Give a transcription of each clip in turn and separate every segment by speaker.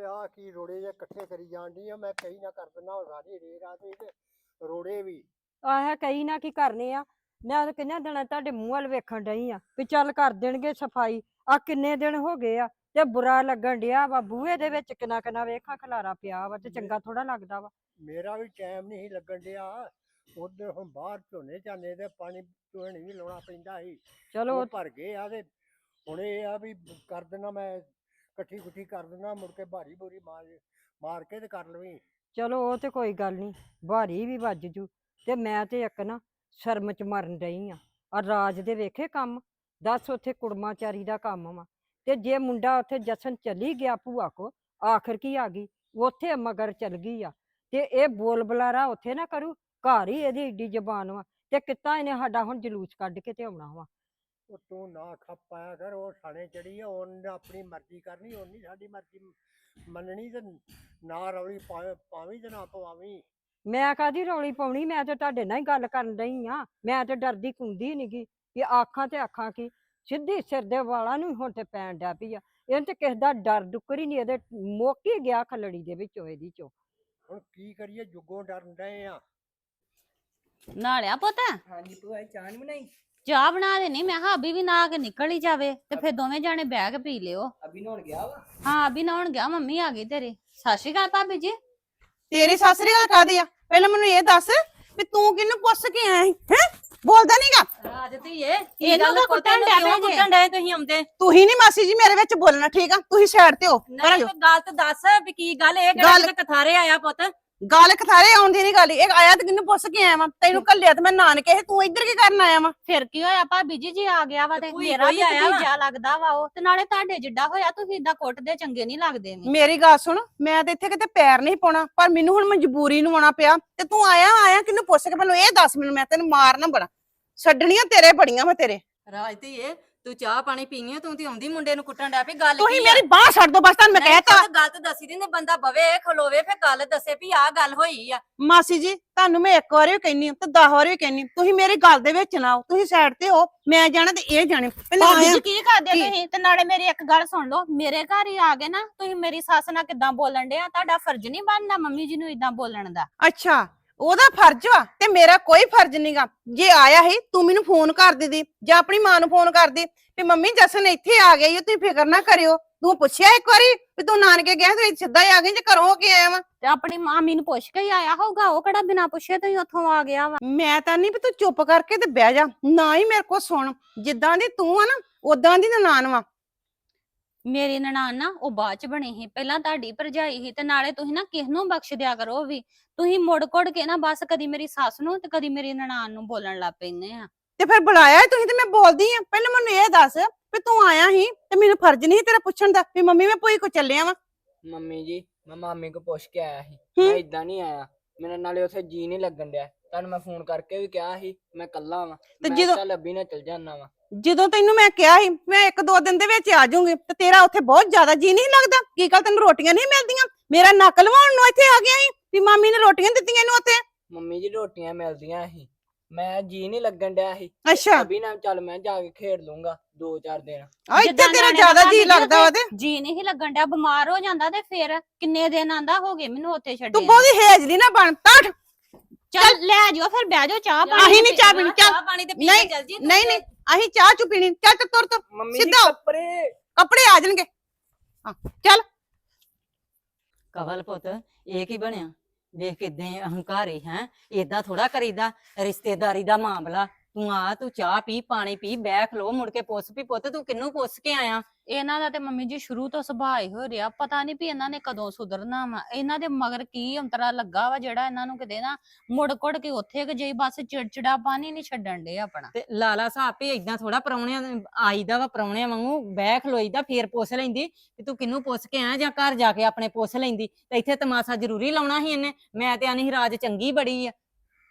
Speaker 1: ਓਏ ਆ ਕੀ ਰੋੜੇ ਜੇ ਇਕੱਠੇ ਕਰੀ ਜਾਂਦੀ ਆ ਮੈਂ ਕਈ ਨਾ ਕਰ ਦਿੰਦਾ ਉਹ ਸਾਰੀ ਰੇਰਾ ਤੇ ਤੇ ਰੋੜੇ ਵੀ।
Speaker 2: ਆਹ ਕਈ ਨਾ ਕੀ ਕਰਨੇ ਆ। ਮੈਂ ਤਾਂ ਕਿੰਨੇ ਦਿਨਾਂ ਤੁਹਾਡੇ ਮੂੰਹ ਵੱਲ ਵੇਖਣ ਡਈ ਆ ਵੀ ਚੱਲ ਕਰ ਦੇਣਗੇ ਸਫ਼ਾਈ। ਆ ਕਿੰਨੇ ਦਿਨ ਹੋ ਗਏ ਆ ਤੇ ਬੁਰਾ ਲੱਗਣ ਡਿਆ ਵਾ ਬੂਹੇ ਦੇ ਵਿੱਚ ਕਿੰਨਾ ਕਿੰਨਾ ਵੇਖਾਂ ਖਲਾਰਾ ਪਿਆ ਵਾ ਤੇ ਚੰਗਾ ਥੋੜਾ ਲੱਗਦਾ ਵਾ।
Speaker 1: ਮੇਰਾ ਵੀ ਟਾਈਮ ਨਹੀਂ ਸੀ ਲੱਗਣ ਡਿਆ। ਉਧਰ ਹੁਣ ਬਾਹਰ ਝੋਨੇ ਝਾਨੇ ਤੇ ਪਾਣੀ ਟੋਹਣੀ ਵੀ ਲਾਉਣਾ ਪੈਂਦਾ ਸੀ।
Speaker 2: ਚਲੋ
Speaker 1: ਉਹ ਭਰ ਗਏ ਆ ਤੇ ਹੁਣ ਇਹ ਆ ਵੀ ਕਰ ਦੇਣਾ ਮੈਂ ਇਕੱਠੀ ਕੁੱਠੀ ਕਰ ਦੇਣਾ ਮੁੜ ਕੇ ਭਾਰੀ ਬੋਰੀ ਮਾਰ ਮਾਰ ਕੇ ਤੇ ਕਰ ਲਵੀਂ।
Speaker 2: ਚਲੋ, ਉਹ ਤੇ ਕੋਈ ਗੱਲ ਨਹੀਂ ਭਾਰੀ ਵੀ ਵੱਜ ਜੂ। ਤੇ ਮੈਂ ਤੇ ਇੱਕ ਨਾ ਸ਼ਰਮ ਚ ਮਰਨ ਡਈ ਆ। ਆ ਰਾਜ ਦੇ ਵੇਖੇ ਕੰਮ? ਦੱਸ ਉੱਥੇ ਕੁੜਮਾਚਾਰੀ ਦਾ ਕੰਮ ਵਾ। ਤੇ ਜੇ ਮੁੰਡਾ ਉੱਥੇ ਜਸ਼ਨ ਚਲੀ ਗਿਆ ਭੂਆ ਕੋ, ਆਖਰ ਕੀ ਆ ਗਈ? ਉੱਥੇ ਮਗਰ ਚਲ ਗਈ ਆ। ਤੇ ਇਹ ਬੋਲ ਬੁਲਾਰਾ ਉੱਥੇ ਨਾ ਕਰੂ, ਘਰ ਹੀ ਇਹਦੀ ਏਡੀ ਜ਼ਬਾਨ ਵਾ। ਤੇ ਕਿੱਦਾਂ ਇਹਨੇ ਸਾਡਾ ਹੁਣ ਜਲੂਸ ਕੱਢ ਕੇ ਤੇ ਆਉਣਾ ਵਾ।
Speaker 1: ਉਹ ਤੂੰ ਨਾ ਖੱਪ ਪਾਇਆ ਕਰ ਉਹ ਥਾਣੇ ਚੜੀ ਆ ਉਹਨੇ ਆਪਣੀ ਮਰਜ਼ੀ ਕਰਨੀ ਉਹਨੀ ਸਾਡੀ ਮਰਜ਼ੀ ਮੰਨਣੀ ਤੇ ਨਾ ਰੌਲੀ ਪਾ- ਪਾਵੀਂ ਤੇ ਨਾ ਪਵਾਵੀਂ।
Speaker 2: ਮੈਂ ਕਾਦੀ ਰੌਲੀ ਪਾਉਣੀ? ਮੈਂ ਤੇ ਤੁਹਾਡੇ ਨਾਲ ਹੀ ਗੱਲ ਕਰਨ ਡਈ ਆ। ਮੈਂ ਤੇ ਡਰਦੀ ਕੁੰਦੀ ਨਹੀਂਗੀ ਕਿ ਆਖਾਂ ਤੇ ਆਖਾਂ ਕੀ ਸਿੱਧੀ ਸਿਰ ਦੇ ਵਾਲਾਂ ਨੂੰ ਹੁਣ ਤੇ ਪੈਣ ਡਿਆ ਪਈ ਆ। ਇਹਨੂੰ ਤੇ ਕਿਸੇ ਦਾ ਡਰ ਡੁੱਕਰ ਹੀ ਨਹੀਂ ਇਹਦੇ ਮੋਕੀ ਗਿਆ ਖਲੜੀ ਦੇ ਵਿੱਚੋਂ ਇਹਦੀ ਚੋਂ।
Speaker 1: ਹੁਣ ਕੀ ਕਰੀਏ ਜੁੱਗੋਂ ਡਰਨ ਡਏ ਆ।
Speaker 3: ਨਾਲਿਆ ਪੁੱਤ?
Speaker 4: ਹਾਂਜੀ ਭੂਆ ਜੀ ਚਾਹ ਨੀ ਬਣਾਈ?
Speaker 3: ਚਾਹ ਬਣਾ ਦੇਣੀ ਮੈਂ ਕਿਹਾ ਅਭੀ ਵੀ ਨਾ ਕੇ ਨਿਕਲ ਹੀ ਜਾਵੇ ਤੇ ਫਿਰ ਦੋਵੇਂ ਜਾਣੇ ਬਹਿ ਕੇ ਪੀ ਲਿਓ।
Speaker 4: ਅਭੀ ਨਹਾਉਣ ਗਿਆ ਵਾ?
Speaker 3: ਹਾਂ ਅਭੀ ਨਹਾਉਣ ਗਿਆ ਮੰਮੀ ਆ ਗਈ ਤੇਰੀ। ਸਤਿ ਸ਼੍ਰੀ ਅਕਾਲ ਭਾਬੀ ਜੀ।
Speaker 5: ਤੇਰੀ ਸਾਸਰੀ ਗੱਲ ਕਾਦੀ ਆ? ਪਹਿਲਾਂ ਮੈਨੂੰ ਇਹ ਦੱਸ ਵੀ ਤੂੰ ਕਿਹਨੂੰ ਪੁੱਛ ਕੇ ਆਇਆ ਹੈ ਹੈ? ਬੋਲਦਾ ਨਹੀਂਗਾ
Speaker 6: ਰਾਜ ਧੀਏ ਕੀ
Speaker 3: ਇਹਨੂੰ
Speaker 6: ਗੱਲ
Speaker 3: ਤਾਂ ਕੁੱਟਣ ਡਿਆ ਜੇ?
Speaker 6: ਕੁੱਟਣ ਡਏ ਤੁਸੀਂ ਆਉਂਦੇ?
Speaker 5: ਤੁਸੀਂ ਨਹੀਂ ਮਾਸੀ ਜੀ ਮੇਰੇ ਵਿੱਚ ਬੋਲਣਾ ਠੀਕ ਆ? ਤੁਸੀਂ ਸਾਈਡ ਤੇ ਹੋ ਪਰ
Speaker 6: ਨਹੀਂ ਕੋਈ ਗੱਲ ਤੇ ਦੱਸ ਵੀ ਕੀ ਗੱਲ ਇਹ ਕਿਹੜਾ
Speaker 5: ਗੱਲ-
Speaker 6: ਕਥਾਰੇ ਆਇਆ ਪੁੱਤ?
Speaker 5: ਗੱਲ ਖਥਾਰੇ ਆਉਂਦੀ ਨਹੀਂ ਗੱਲ ਇਹ ਆਇਆ ਤੇ ਕਿਹਨੂੰ ਪੁੱਛ ਕੇ ਆਇਆ ਵਾ? ਤੈਨੂੰ ਕੱਲਿਆ ਤੇ ਮੈਂ ਨਾਨਕੇ ਸੀ, ਤੂੰ ਇੱਧਰ ਕੀ ਕਰਨ ਆਇਆ ਵਾ?
Speaker 3: ਫਿਰ ਕੀ ਹੋਇਆ ਭਾਬੀ ਜੀ ਜੀ ਆ ਗਿਆ ਵਾ ਤੇ
Speaker 6: ਕੋਈ-
Speaker 3: ਮੇਰਾ
Speaker 6: ਕੋਈ
Speaker 3: ਵੀ
Speaker 6: ਆਇਆ ਵਾ।
Speaker 3: ਭਤੀਜਾ ਲੱਗਦਾ ਵਾ ਉਹ। ਤੇ ਨਾਲੇ ਤੁਹਾਡੇ ਜਿੱਡਾ ਹੋਇਆ ਤੁਸੀਂ ਇਦਾਂ ਕੁੱਟਦੇ ਚੰਗੇ ਨਹੀਂ ਲੱਗਦੇ ਵੀ
Speaker 5: ਮੇਰੀ ਗੱਲ ਸੁਣ ਮੈਂ ਤੇ ਇੱਥੇ ਕਿਤੇ ਪੈਰ ਨਹੀਂ ਪਾਉਣਾ ਪਰ ਮੈਨੂੰ ਹੁਣ ਮਜਬੂਰੀ ਨੂੰ ਆਉਣਾ ਪਿਆ। ਤੇ ਤੂੰ ਆਇਆ ਆਇਆ ਕਿਹਨੂੰ ਪੁੱਛ ਕੇ ਮੈਨੂੰ ਇਹ ਦੱਸ ਮੈਨੂੰ ਮੈਂ ਤੈਨੂੰ ਮਾਰਨਾ ਬੜਾ ਛੱਡਣੀਆਂ ਤੇਰੇ ਬੜੀਆਂ ਵਾ ਤੇਰੇ।
Speaker 6: ਰਾਜ ਧੀਏ ਤੂੰ ਚਾਹ ਪਾਣੀ ਪੀਣੀ ਤੂੰ ਤੇ ਆਉਂਦੀ ਮੁੰਡੇ ਨੂੰ ਕੁੱਟਣ ਡਿਆ ਪਈ ਗੱਲ
Speaker 5: ਤੁਸੀਂ
Speaker 6: ਕੀ ਆ?
Speaker 5: ਮੇਰੀ ਬਾਹ ਛੱਡ ਦੋ ਬਸ ਤੁਹਾਨੂੰ ਮੈਂ
Speaker 6: ਨਹੀਂ, ਚੱਲ ਗੱਲ ਤੇ ਦੱਸੀ ਦਿੰਦੇ ਬੰਦਾ ਬਵੇ ਖਲੋਵੇ ਫਿਰ ਗੱਲ ਦੱਸੇ ਵੀ ਆਹ ਗੱਲ ਹੋਈ ਆ।
Speaker 5: ਮਾਸੀ ਜੀ ਤੁਹਾਨੂੰ ਮੈਂ ਇੱਕ ਵਾਰੀ ਵੀ ਕਹਿੰਨੀ ਆ ਤੇ 10 ਵਾਰੀ ਵੀ ਕਹਿੰਨੀ ਤੁਸੀਂ ਮੇਰੀ ਗੱਲ ਦੇ ਵਿੱਚ ਨਾ ਆਓ ਤੁਸੀਂ ਸਾਈਡ ਤੇ ਹੋ ਮੈਂ ਜਾਣਾ ਤੇ ਇਹ ਜਾਣੇ। ਪਹਿਲਾਂ
Speaker 3: ਭਾਬੀ
Speaker 5: ਆਇਆ
Speaker 3: ਜੀ ਕੀ ਕਰਦੇ
Speaker 5: ਕੀ?
Speaker 3: ਤੁਸੀਂ? ਤੇ ਨਾਲੇ ਮੇਰੀ ਇੱਕ ਗੱਲ ਸੁਣ ਲਓ ਮੇਰੇ ਘਰ ਹੀ ਆ ਗਏ ਨਾ ਤੁਸੀਂ ਮੇਰੀ ਸੱਸ ਨਾਲ ਕਿੱਦਾਂ ਬੋਲਣ ਡਿਆ ਤੁਹਾਡਾ ਫਰਜ਼ ਨਹੀਂ ਬਣਦਾ ਮੰਮੀ ਜੀ ਨੂੰ ਇਦਾਂ ਬੋਲਣ ਦਾ।
Speaker 5: ਅੱਛਾ। ਉਹਦਾ ਫਰਜ਼ ਵਾ ਤੇ ਮੇਰਾ ਕੋਈ ਫਰਜ਼ ਨਹੀਂਗਾ ਜੇ ਆਇਆ ਹੀ ਤੂੰ ਮੈਨੂੰ ਫੋਨ ਕਰ ਦੇਦੀ ਜਾਂ ਆਪਣੀ ਮਾਂ ਨੂੰ ਫੋਨ ਕਰਦੀ ਵੀ ਮੰਮੀ ਜਸਨ ਇੱਥੇ ਆ ਗਿਆ ਈ ਤੁਸੀਂ ਫਿਕਰ ਨਾ ਕਰਿਓ। ਤੂੰ ਪੁੱਛਿਆ ਇੱਕ ਵਾਰੀ ਵੀ ਤੂੰ ਨਾਨਕੇ ਗਿਆ ਤੂੰ ਸਿੱਧਾ ਹੀ ਆ ਗਈ ਜੇ ਘਰੋਂ ਹੋ ਕੇ ਆਇਆ ਵਾ?
Speaker 3: ਤੇ ਆਪਣੀ ਮਾਮੀ ਨੂੰ ਪੁੱਛ ਕੇ ਹੀ ਆਇਆ ਹੋਊਗਾ ਉਹ ਕਿਹੜਾ ਬਿਨਾਂ ਪੁੱਛੇ ਤੋਂ ਹੀ ਉੱਥੋਂ ਆ ਗਿਆ ਵਾ?
Speaker 5: ਮੈਂ ਤਾਂ ਨਹੀਂ ਵੀ ਤੂੰ ਚੁੱਪ ਕਰਕੇ ਤੇ ਬਹਿ ਜਾ ਨਾ ਹੀ ਮੇਰੇ ਕੋਲ ਸੁਣ। ਜਿੱਦਾਂ ਦੀ ਤੂੰ ਆ ਨਾ ਉਦਾਂ ਦੀ ਨਨਾਣ ਵਾ।
Speaker 3: ਮੇਰੀ ਨਨਾਣ ਨਾ ਉਹ ਬਾਅਦ ਚ ਬਣੀ ਸੀ ਪਹਿਲਾਂ ਤੁਹਾਡੀ ਭਰਜਾਈ ਸੀ ਤੇ ਨਾਲੇ ਤੁਸੀਂ ਨਾ ਕਿਸ ਨੂੰ ਬਖਸ਼ ਦਿਆ ਕਰੋ ਵੀ। ਤੁਸੀਂ ਮੁੜ ਕੁੜ ਕੇ ਨਾ ਬਸ ਕਦੀ ਮੇਰੀ ਸੱਸ ਨੂੰ ਤੇ ਕਦੀ ਮੇਰੀ ਨਨਾਣ ਨੂੰ ਬੋਲਣ ਲੱਗ ਪੈਂਦੇ ਆ।
Speaker 5: ਤੇ ਫਿਰ ਬੁਲਾਇਆ ਤੁਸੀਂ ਤੇ ਮੈਂ ਬੋਲਦੀ ਆ। ਪਹਿਲਾਂ ਮੈਨੂੰ ਇਹ ਦੱਸ ਵੀ ਤੂੰ ਆਇਆ ਸੀ ਤੇ ਮੈਨੂੰ ਫਰਜ਼ ਨਹੀਂ ਤੇਰਾ ਪੁੱਛਣ ਦਾ ਵੀ ਮੰਮੀ ਮੈਂ ਭੂਈ ਕੋ ਚੱਲਿਆ ਵਾਂ।
Speaker 4: ਮੰਮੀ ਜੀ ਮੈਂ ਮਾਮੀ ਕੋ ਪੁੱਛ ਕੇ ਆਇਆ ਸੀ।
Speaker 5: ਹੂੰ।
Speaker 4: ਮੈਂ ਇਦਾਂ ਨਹੀਂ ਆਇਆ। ਮੇਰੇ ਨਾਲੇ ਉੱਥੇ ਜੀ ਨਹੀਂ ਲੱਗਣ ਡਿਆ। ਤੁਹਾਨੂੰ ਮੈਂ ਫੋਨ ਕਰਕੇ ਵੀ ਕਿਹਾ ਸੀ ਮੈਂ ਕੱਲਾ ਵਾਂ।
Speaker 5: ਤੇ
Speaker 4: ਮੈਂ
Speaker 5: ਜਦੋਂ-
Speaker 4: ਚੱਲ ਅੱਬੀ ਨਾਲ ਚੱਲ ਜਾਣਾ ਵਾਂ।
Speaker 5: ਜਦੋਂ ਤੈਨੂੰ ਮੈਂ ਕਿਹਾ ਸੀ ਮੈਂ ਇੱਕ ਦੋ ਦਿਨ ਦੇ ਵਿੱਚ ਆ ਜਾਊਂਗੀ ਤੇ ਤੇਰਾ ਉੱਥੇ ਬਹੁਤ ਜ਼ਿਆਦਾ ਜੀ ਨਹੀਂ ਲੱਗਦਾ? ਕੀ ਗੱਲ ਤੈਨੂੰ ਰੋਟੀਆਂ ਨਹੀਂ ਮਿਲਦੀਆਂ? ਮੇਰਾ ਨੱਕ ਲਵਾਉਣ ਨੂੰ ਇੱਥੇ ਆ ਗਿਆ ਸੀ ਵੀ ਮਾਮੀ ਨੇ ਰੋਟੀਆਂ ਦਿੱਤੀਆਂ ਇਹਨੂੰ ਉੱਥੇ?
Speaker 4: ਮੰਮੀ ਜੀ ਰੋਟੀਆਂ ਮਿਲਦੀਆਂ ਸੀ। ਮੈਂ ਜੀ ਨਹੀਂ ਲੱਗਣ ਡਿਆ ਸੀ।
Speaker 5: ਅੱਛਾ।
Speaker 4: ਅੱਬੀ ਨਾਲ ਚੱਲ ਮੈਂ ਜਾ ਕੇ ਖੇਡ ਲੂੰਗਾ ਦੋ ਚਾਰ ਦਿਨ।
Speaker 5: ਆ ਇੱਥੇ
Speaker 3: ਜਿੱਦਾਂ
Speaker 5: ਤੇਰਾ
Speaker 3: ਨਿਆਣੇ
Speaker 5: ਜ਼ਿਆਦਾ ਜੀ
Speaker 3: ਜੀ
Speaker 5: ਲੱਗਦਾ ਵਾ ਤੇ
Speaker 3: ਜੀ ਨਹੀਂ ਲੱਗਣ ਡਿਆ ਬਿਮਾਰ ਹੋ ਜਾਂਦਾ ਤੇ ਫਿਰ ਕਿੰਨੇ ਦਿਨ ਆਂਦਾ ਹੋ ਗਏ ਮੈਨੂੰ ਉੱਥੇ ਛੱਡੇ
Speaker 5: ਤੂੰ ਬਹੁਤੀ ਹੇਜਲੀ ਨਾ ਬਣ ਟਾਟ
Speaker 3: ਚੱਲ ਲੈ ਜਾਓ ਫਿਰ ਬਹਿ ਜਾਓ ਚਾਹ ਪਾਣੀ
Speaker 5: ਨਹੀਂ ਚਾਹ ਪੀਣੀ ਚੱਲ।
Speaker 6: ਚਾਹ ਪਾਣੀ ਤੇ ਪੀ
Speaker 5: ਨਹੀਂ,
Speaker 6: ਕੇ ਚੱਲ ਜੀ ਤੂੰ
Speaker 5: ਨਹੀਂ
Speaker 6: ਤੇ।
Speaker 5: ਨਹੀਂ। ਅਸੀਂ ਚਾਹ ਚੁ ਪੀਣੀ ਚੱਲ ਤੇ ਤੁਰ ਤੁਰ
Speaker 4: ਮੰਮੀ ਜੀ
Speaker 5: ਸਿੱਧਾ।
Speaker 4: ਕੱਪੜੇ।
Speaker 5: ਕੱਪੜੇ ਆ ਜਾਣਗੇ। ਹਾਂ ਚੱਲ।
Speaker 7: ਕਵਲ ਪੁੱਤ ਇਹ ਕੀ ਬਣਿਆ? ਦੇਖ ਕਿਦਾਂ ਅਹੰਕਾਰੀ ਹੈ। ਏਦਾਂ ਥੋੜਾ ਕਰੀਦਾ ਰਿਸ਼ਤੇਦਾਰੀ ਦਾ ਮਾਮਲਾ। ਤੂੰ ਆ ਤੂੰ ਚਾਹ ਪੀ ਪਾਣੀ ਪੀ ਬਹਿ ਖਲੋ ਮੁੜ ਕੇ ਪੁੱਛ ਵੀ ਪੁੱਤ ਤੂੰ ਕਿੰਨੂੰ ਪੁੱਛ ਕੇ ਆਇਆ?
Speaker 3: ਇਹਨਾਂ ਦਾ ਤੇ ਮੰਮੀ ਜੀ ਸ਼ੁਰੂ ਤੋਂ ਸੁਭਾਅ ਹੀ ਹੋ ਰਿਹਾ ਪਤਾ ਨਹੀਂ ਵੀ ਇਹਨਾਂ ਨੇ ਕਦੋਂ ਸੁਧਰਨਾ ਵਾ। ਇਹਨਾਂ ਦੇ ਮਗਰ ਕੀ ਅੰਤਰਾ ਲੱਗਾ ਵਾ ਜਿਹੜਾ ਇਹਨਾਂ ਨੂੰ ਕਿਤੇ ਨਾ ਮੁੜ ਕੁੜ ਕੇ ਉੱਥੇ ਕਿ ਜੇ ਬਸ ਚਿੜਚਿੜਾ ਪਾਣੀ ਨਹੀਂ ਛੱਡਣ ਦੇ ਆਪਣਾ।
Speaker 7: ਤੇ ਲਾਲਾ ਸਾਹਿਬ ਵੀ ਏਦਾਂ ਥੋੜਾ ਪਰੌਣਿਆਂ ਆਈਦਾ ਵਾ ਪਰੌਣਿਆਂ ਵਾਂਗੂ ਬਹਿ ਖਲੋਈਦਾ ਫੇਰ ਪੁੱਛ ਲੈਂਦੀ ਵੀ ਤੂੰ ਕਿੰਨੂੰ ਪੁੱਛ ਕੇ ਆਇਆ ਜਾਂ ਘਰ ਜਾ ਕੇ ਆਪਣੇ ਪੁੱਛ ਲੈਂਦੀ। ਤੇ ਇੱਥੇ ਤਮਾਸ਼ਾ ਜ਼ਰੂਰੀ ਲਾਉਣਾ ਸੀ ਇਹਨੇ ਮੈਂ ਤੇ ਆਨੀ ਰਾਜ ਚੰਗੀ ਬੜੀ ਆ।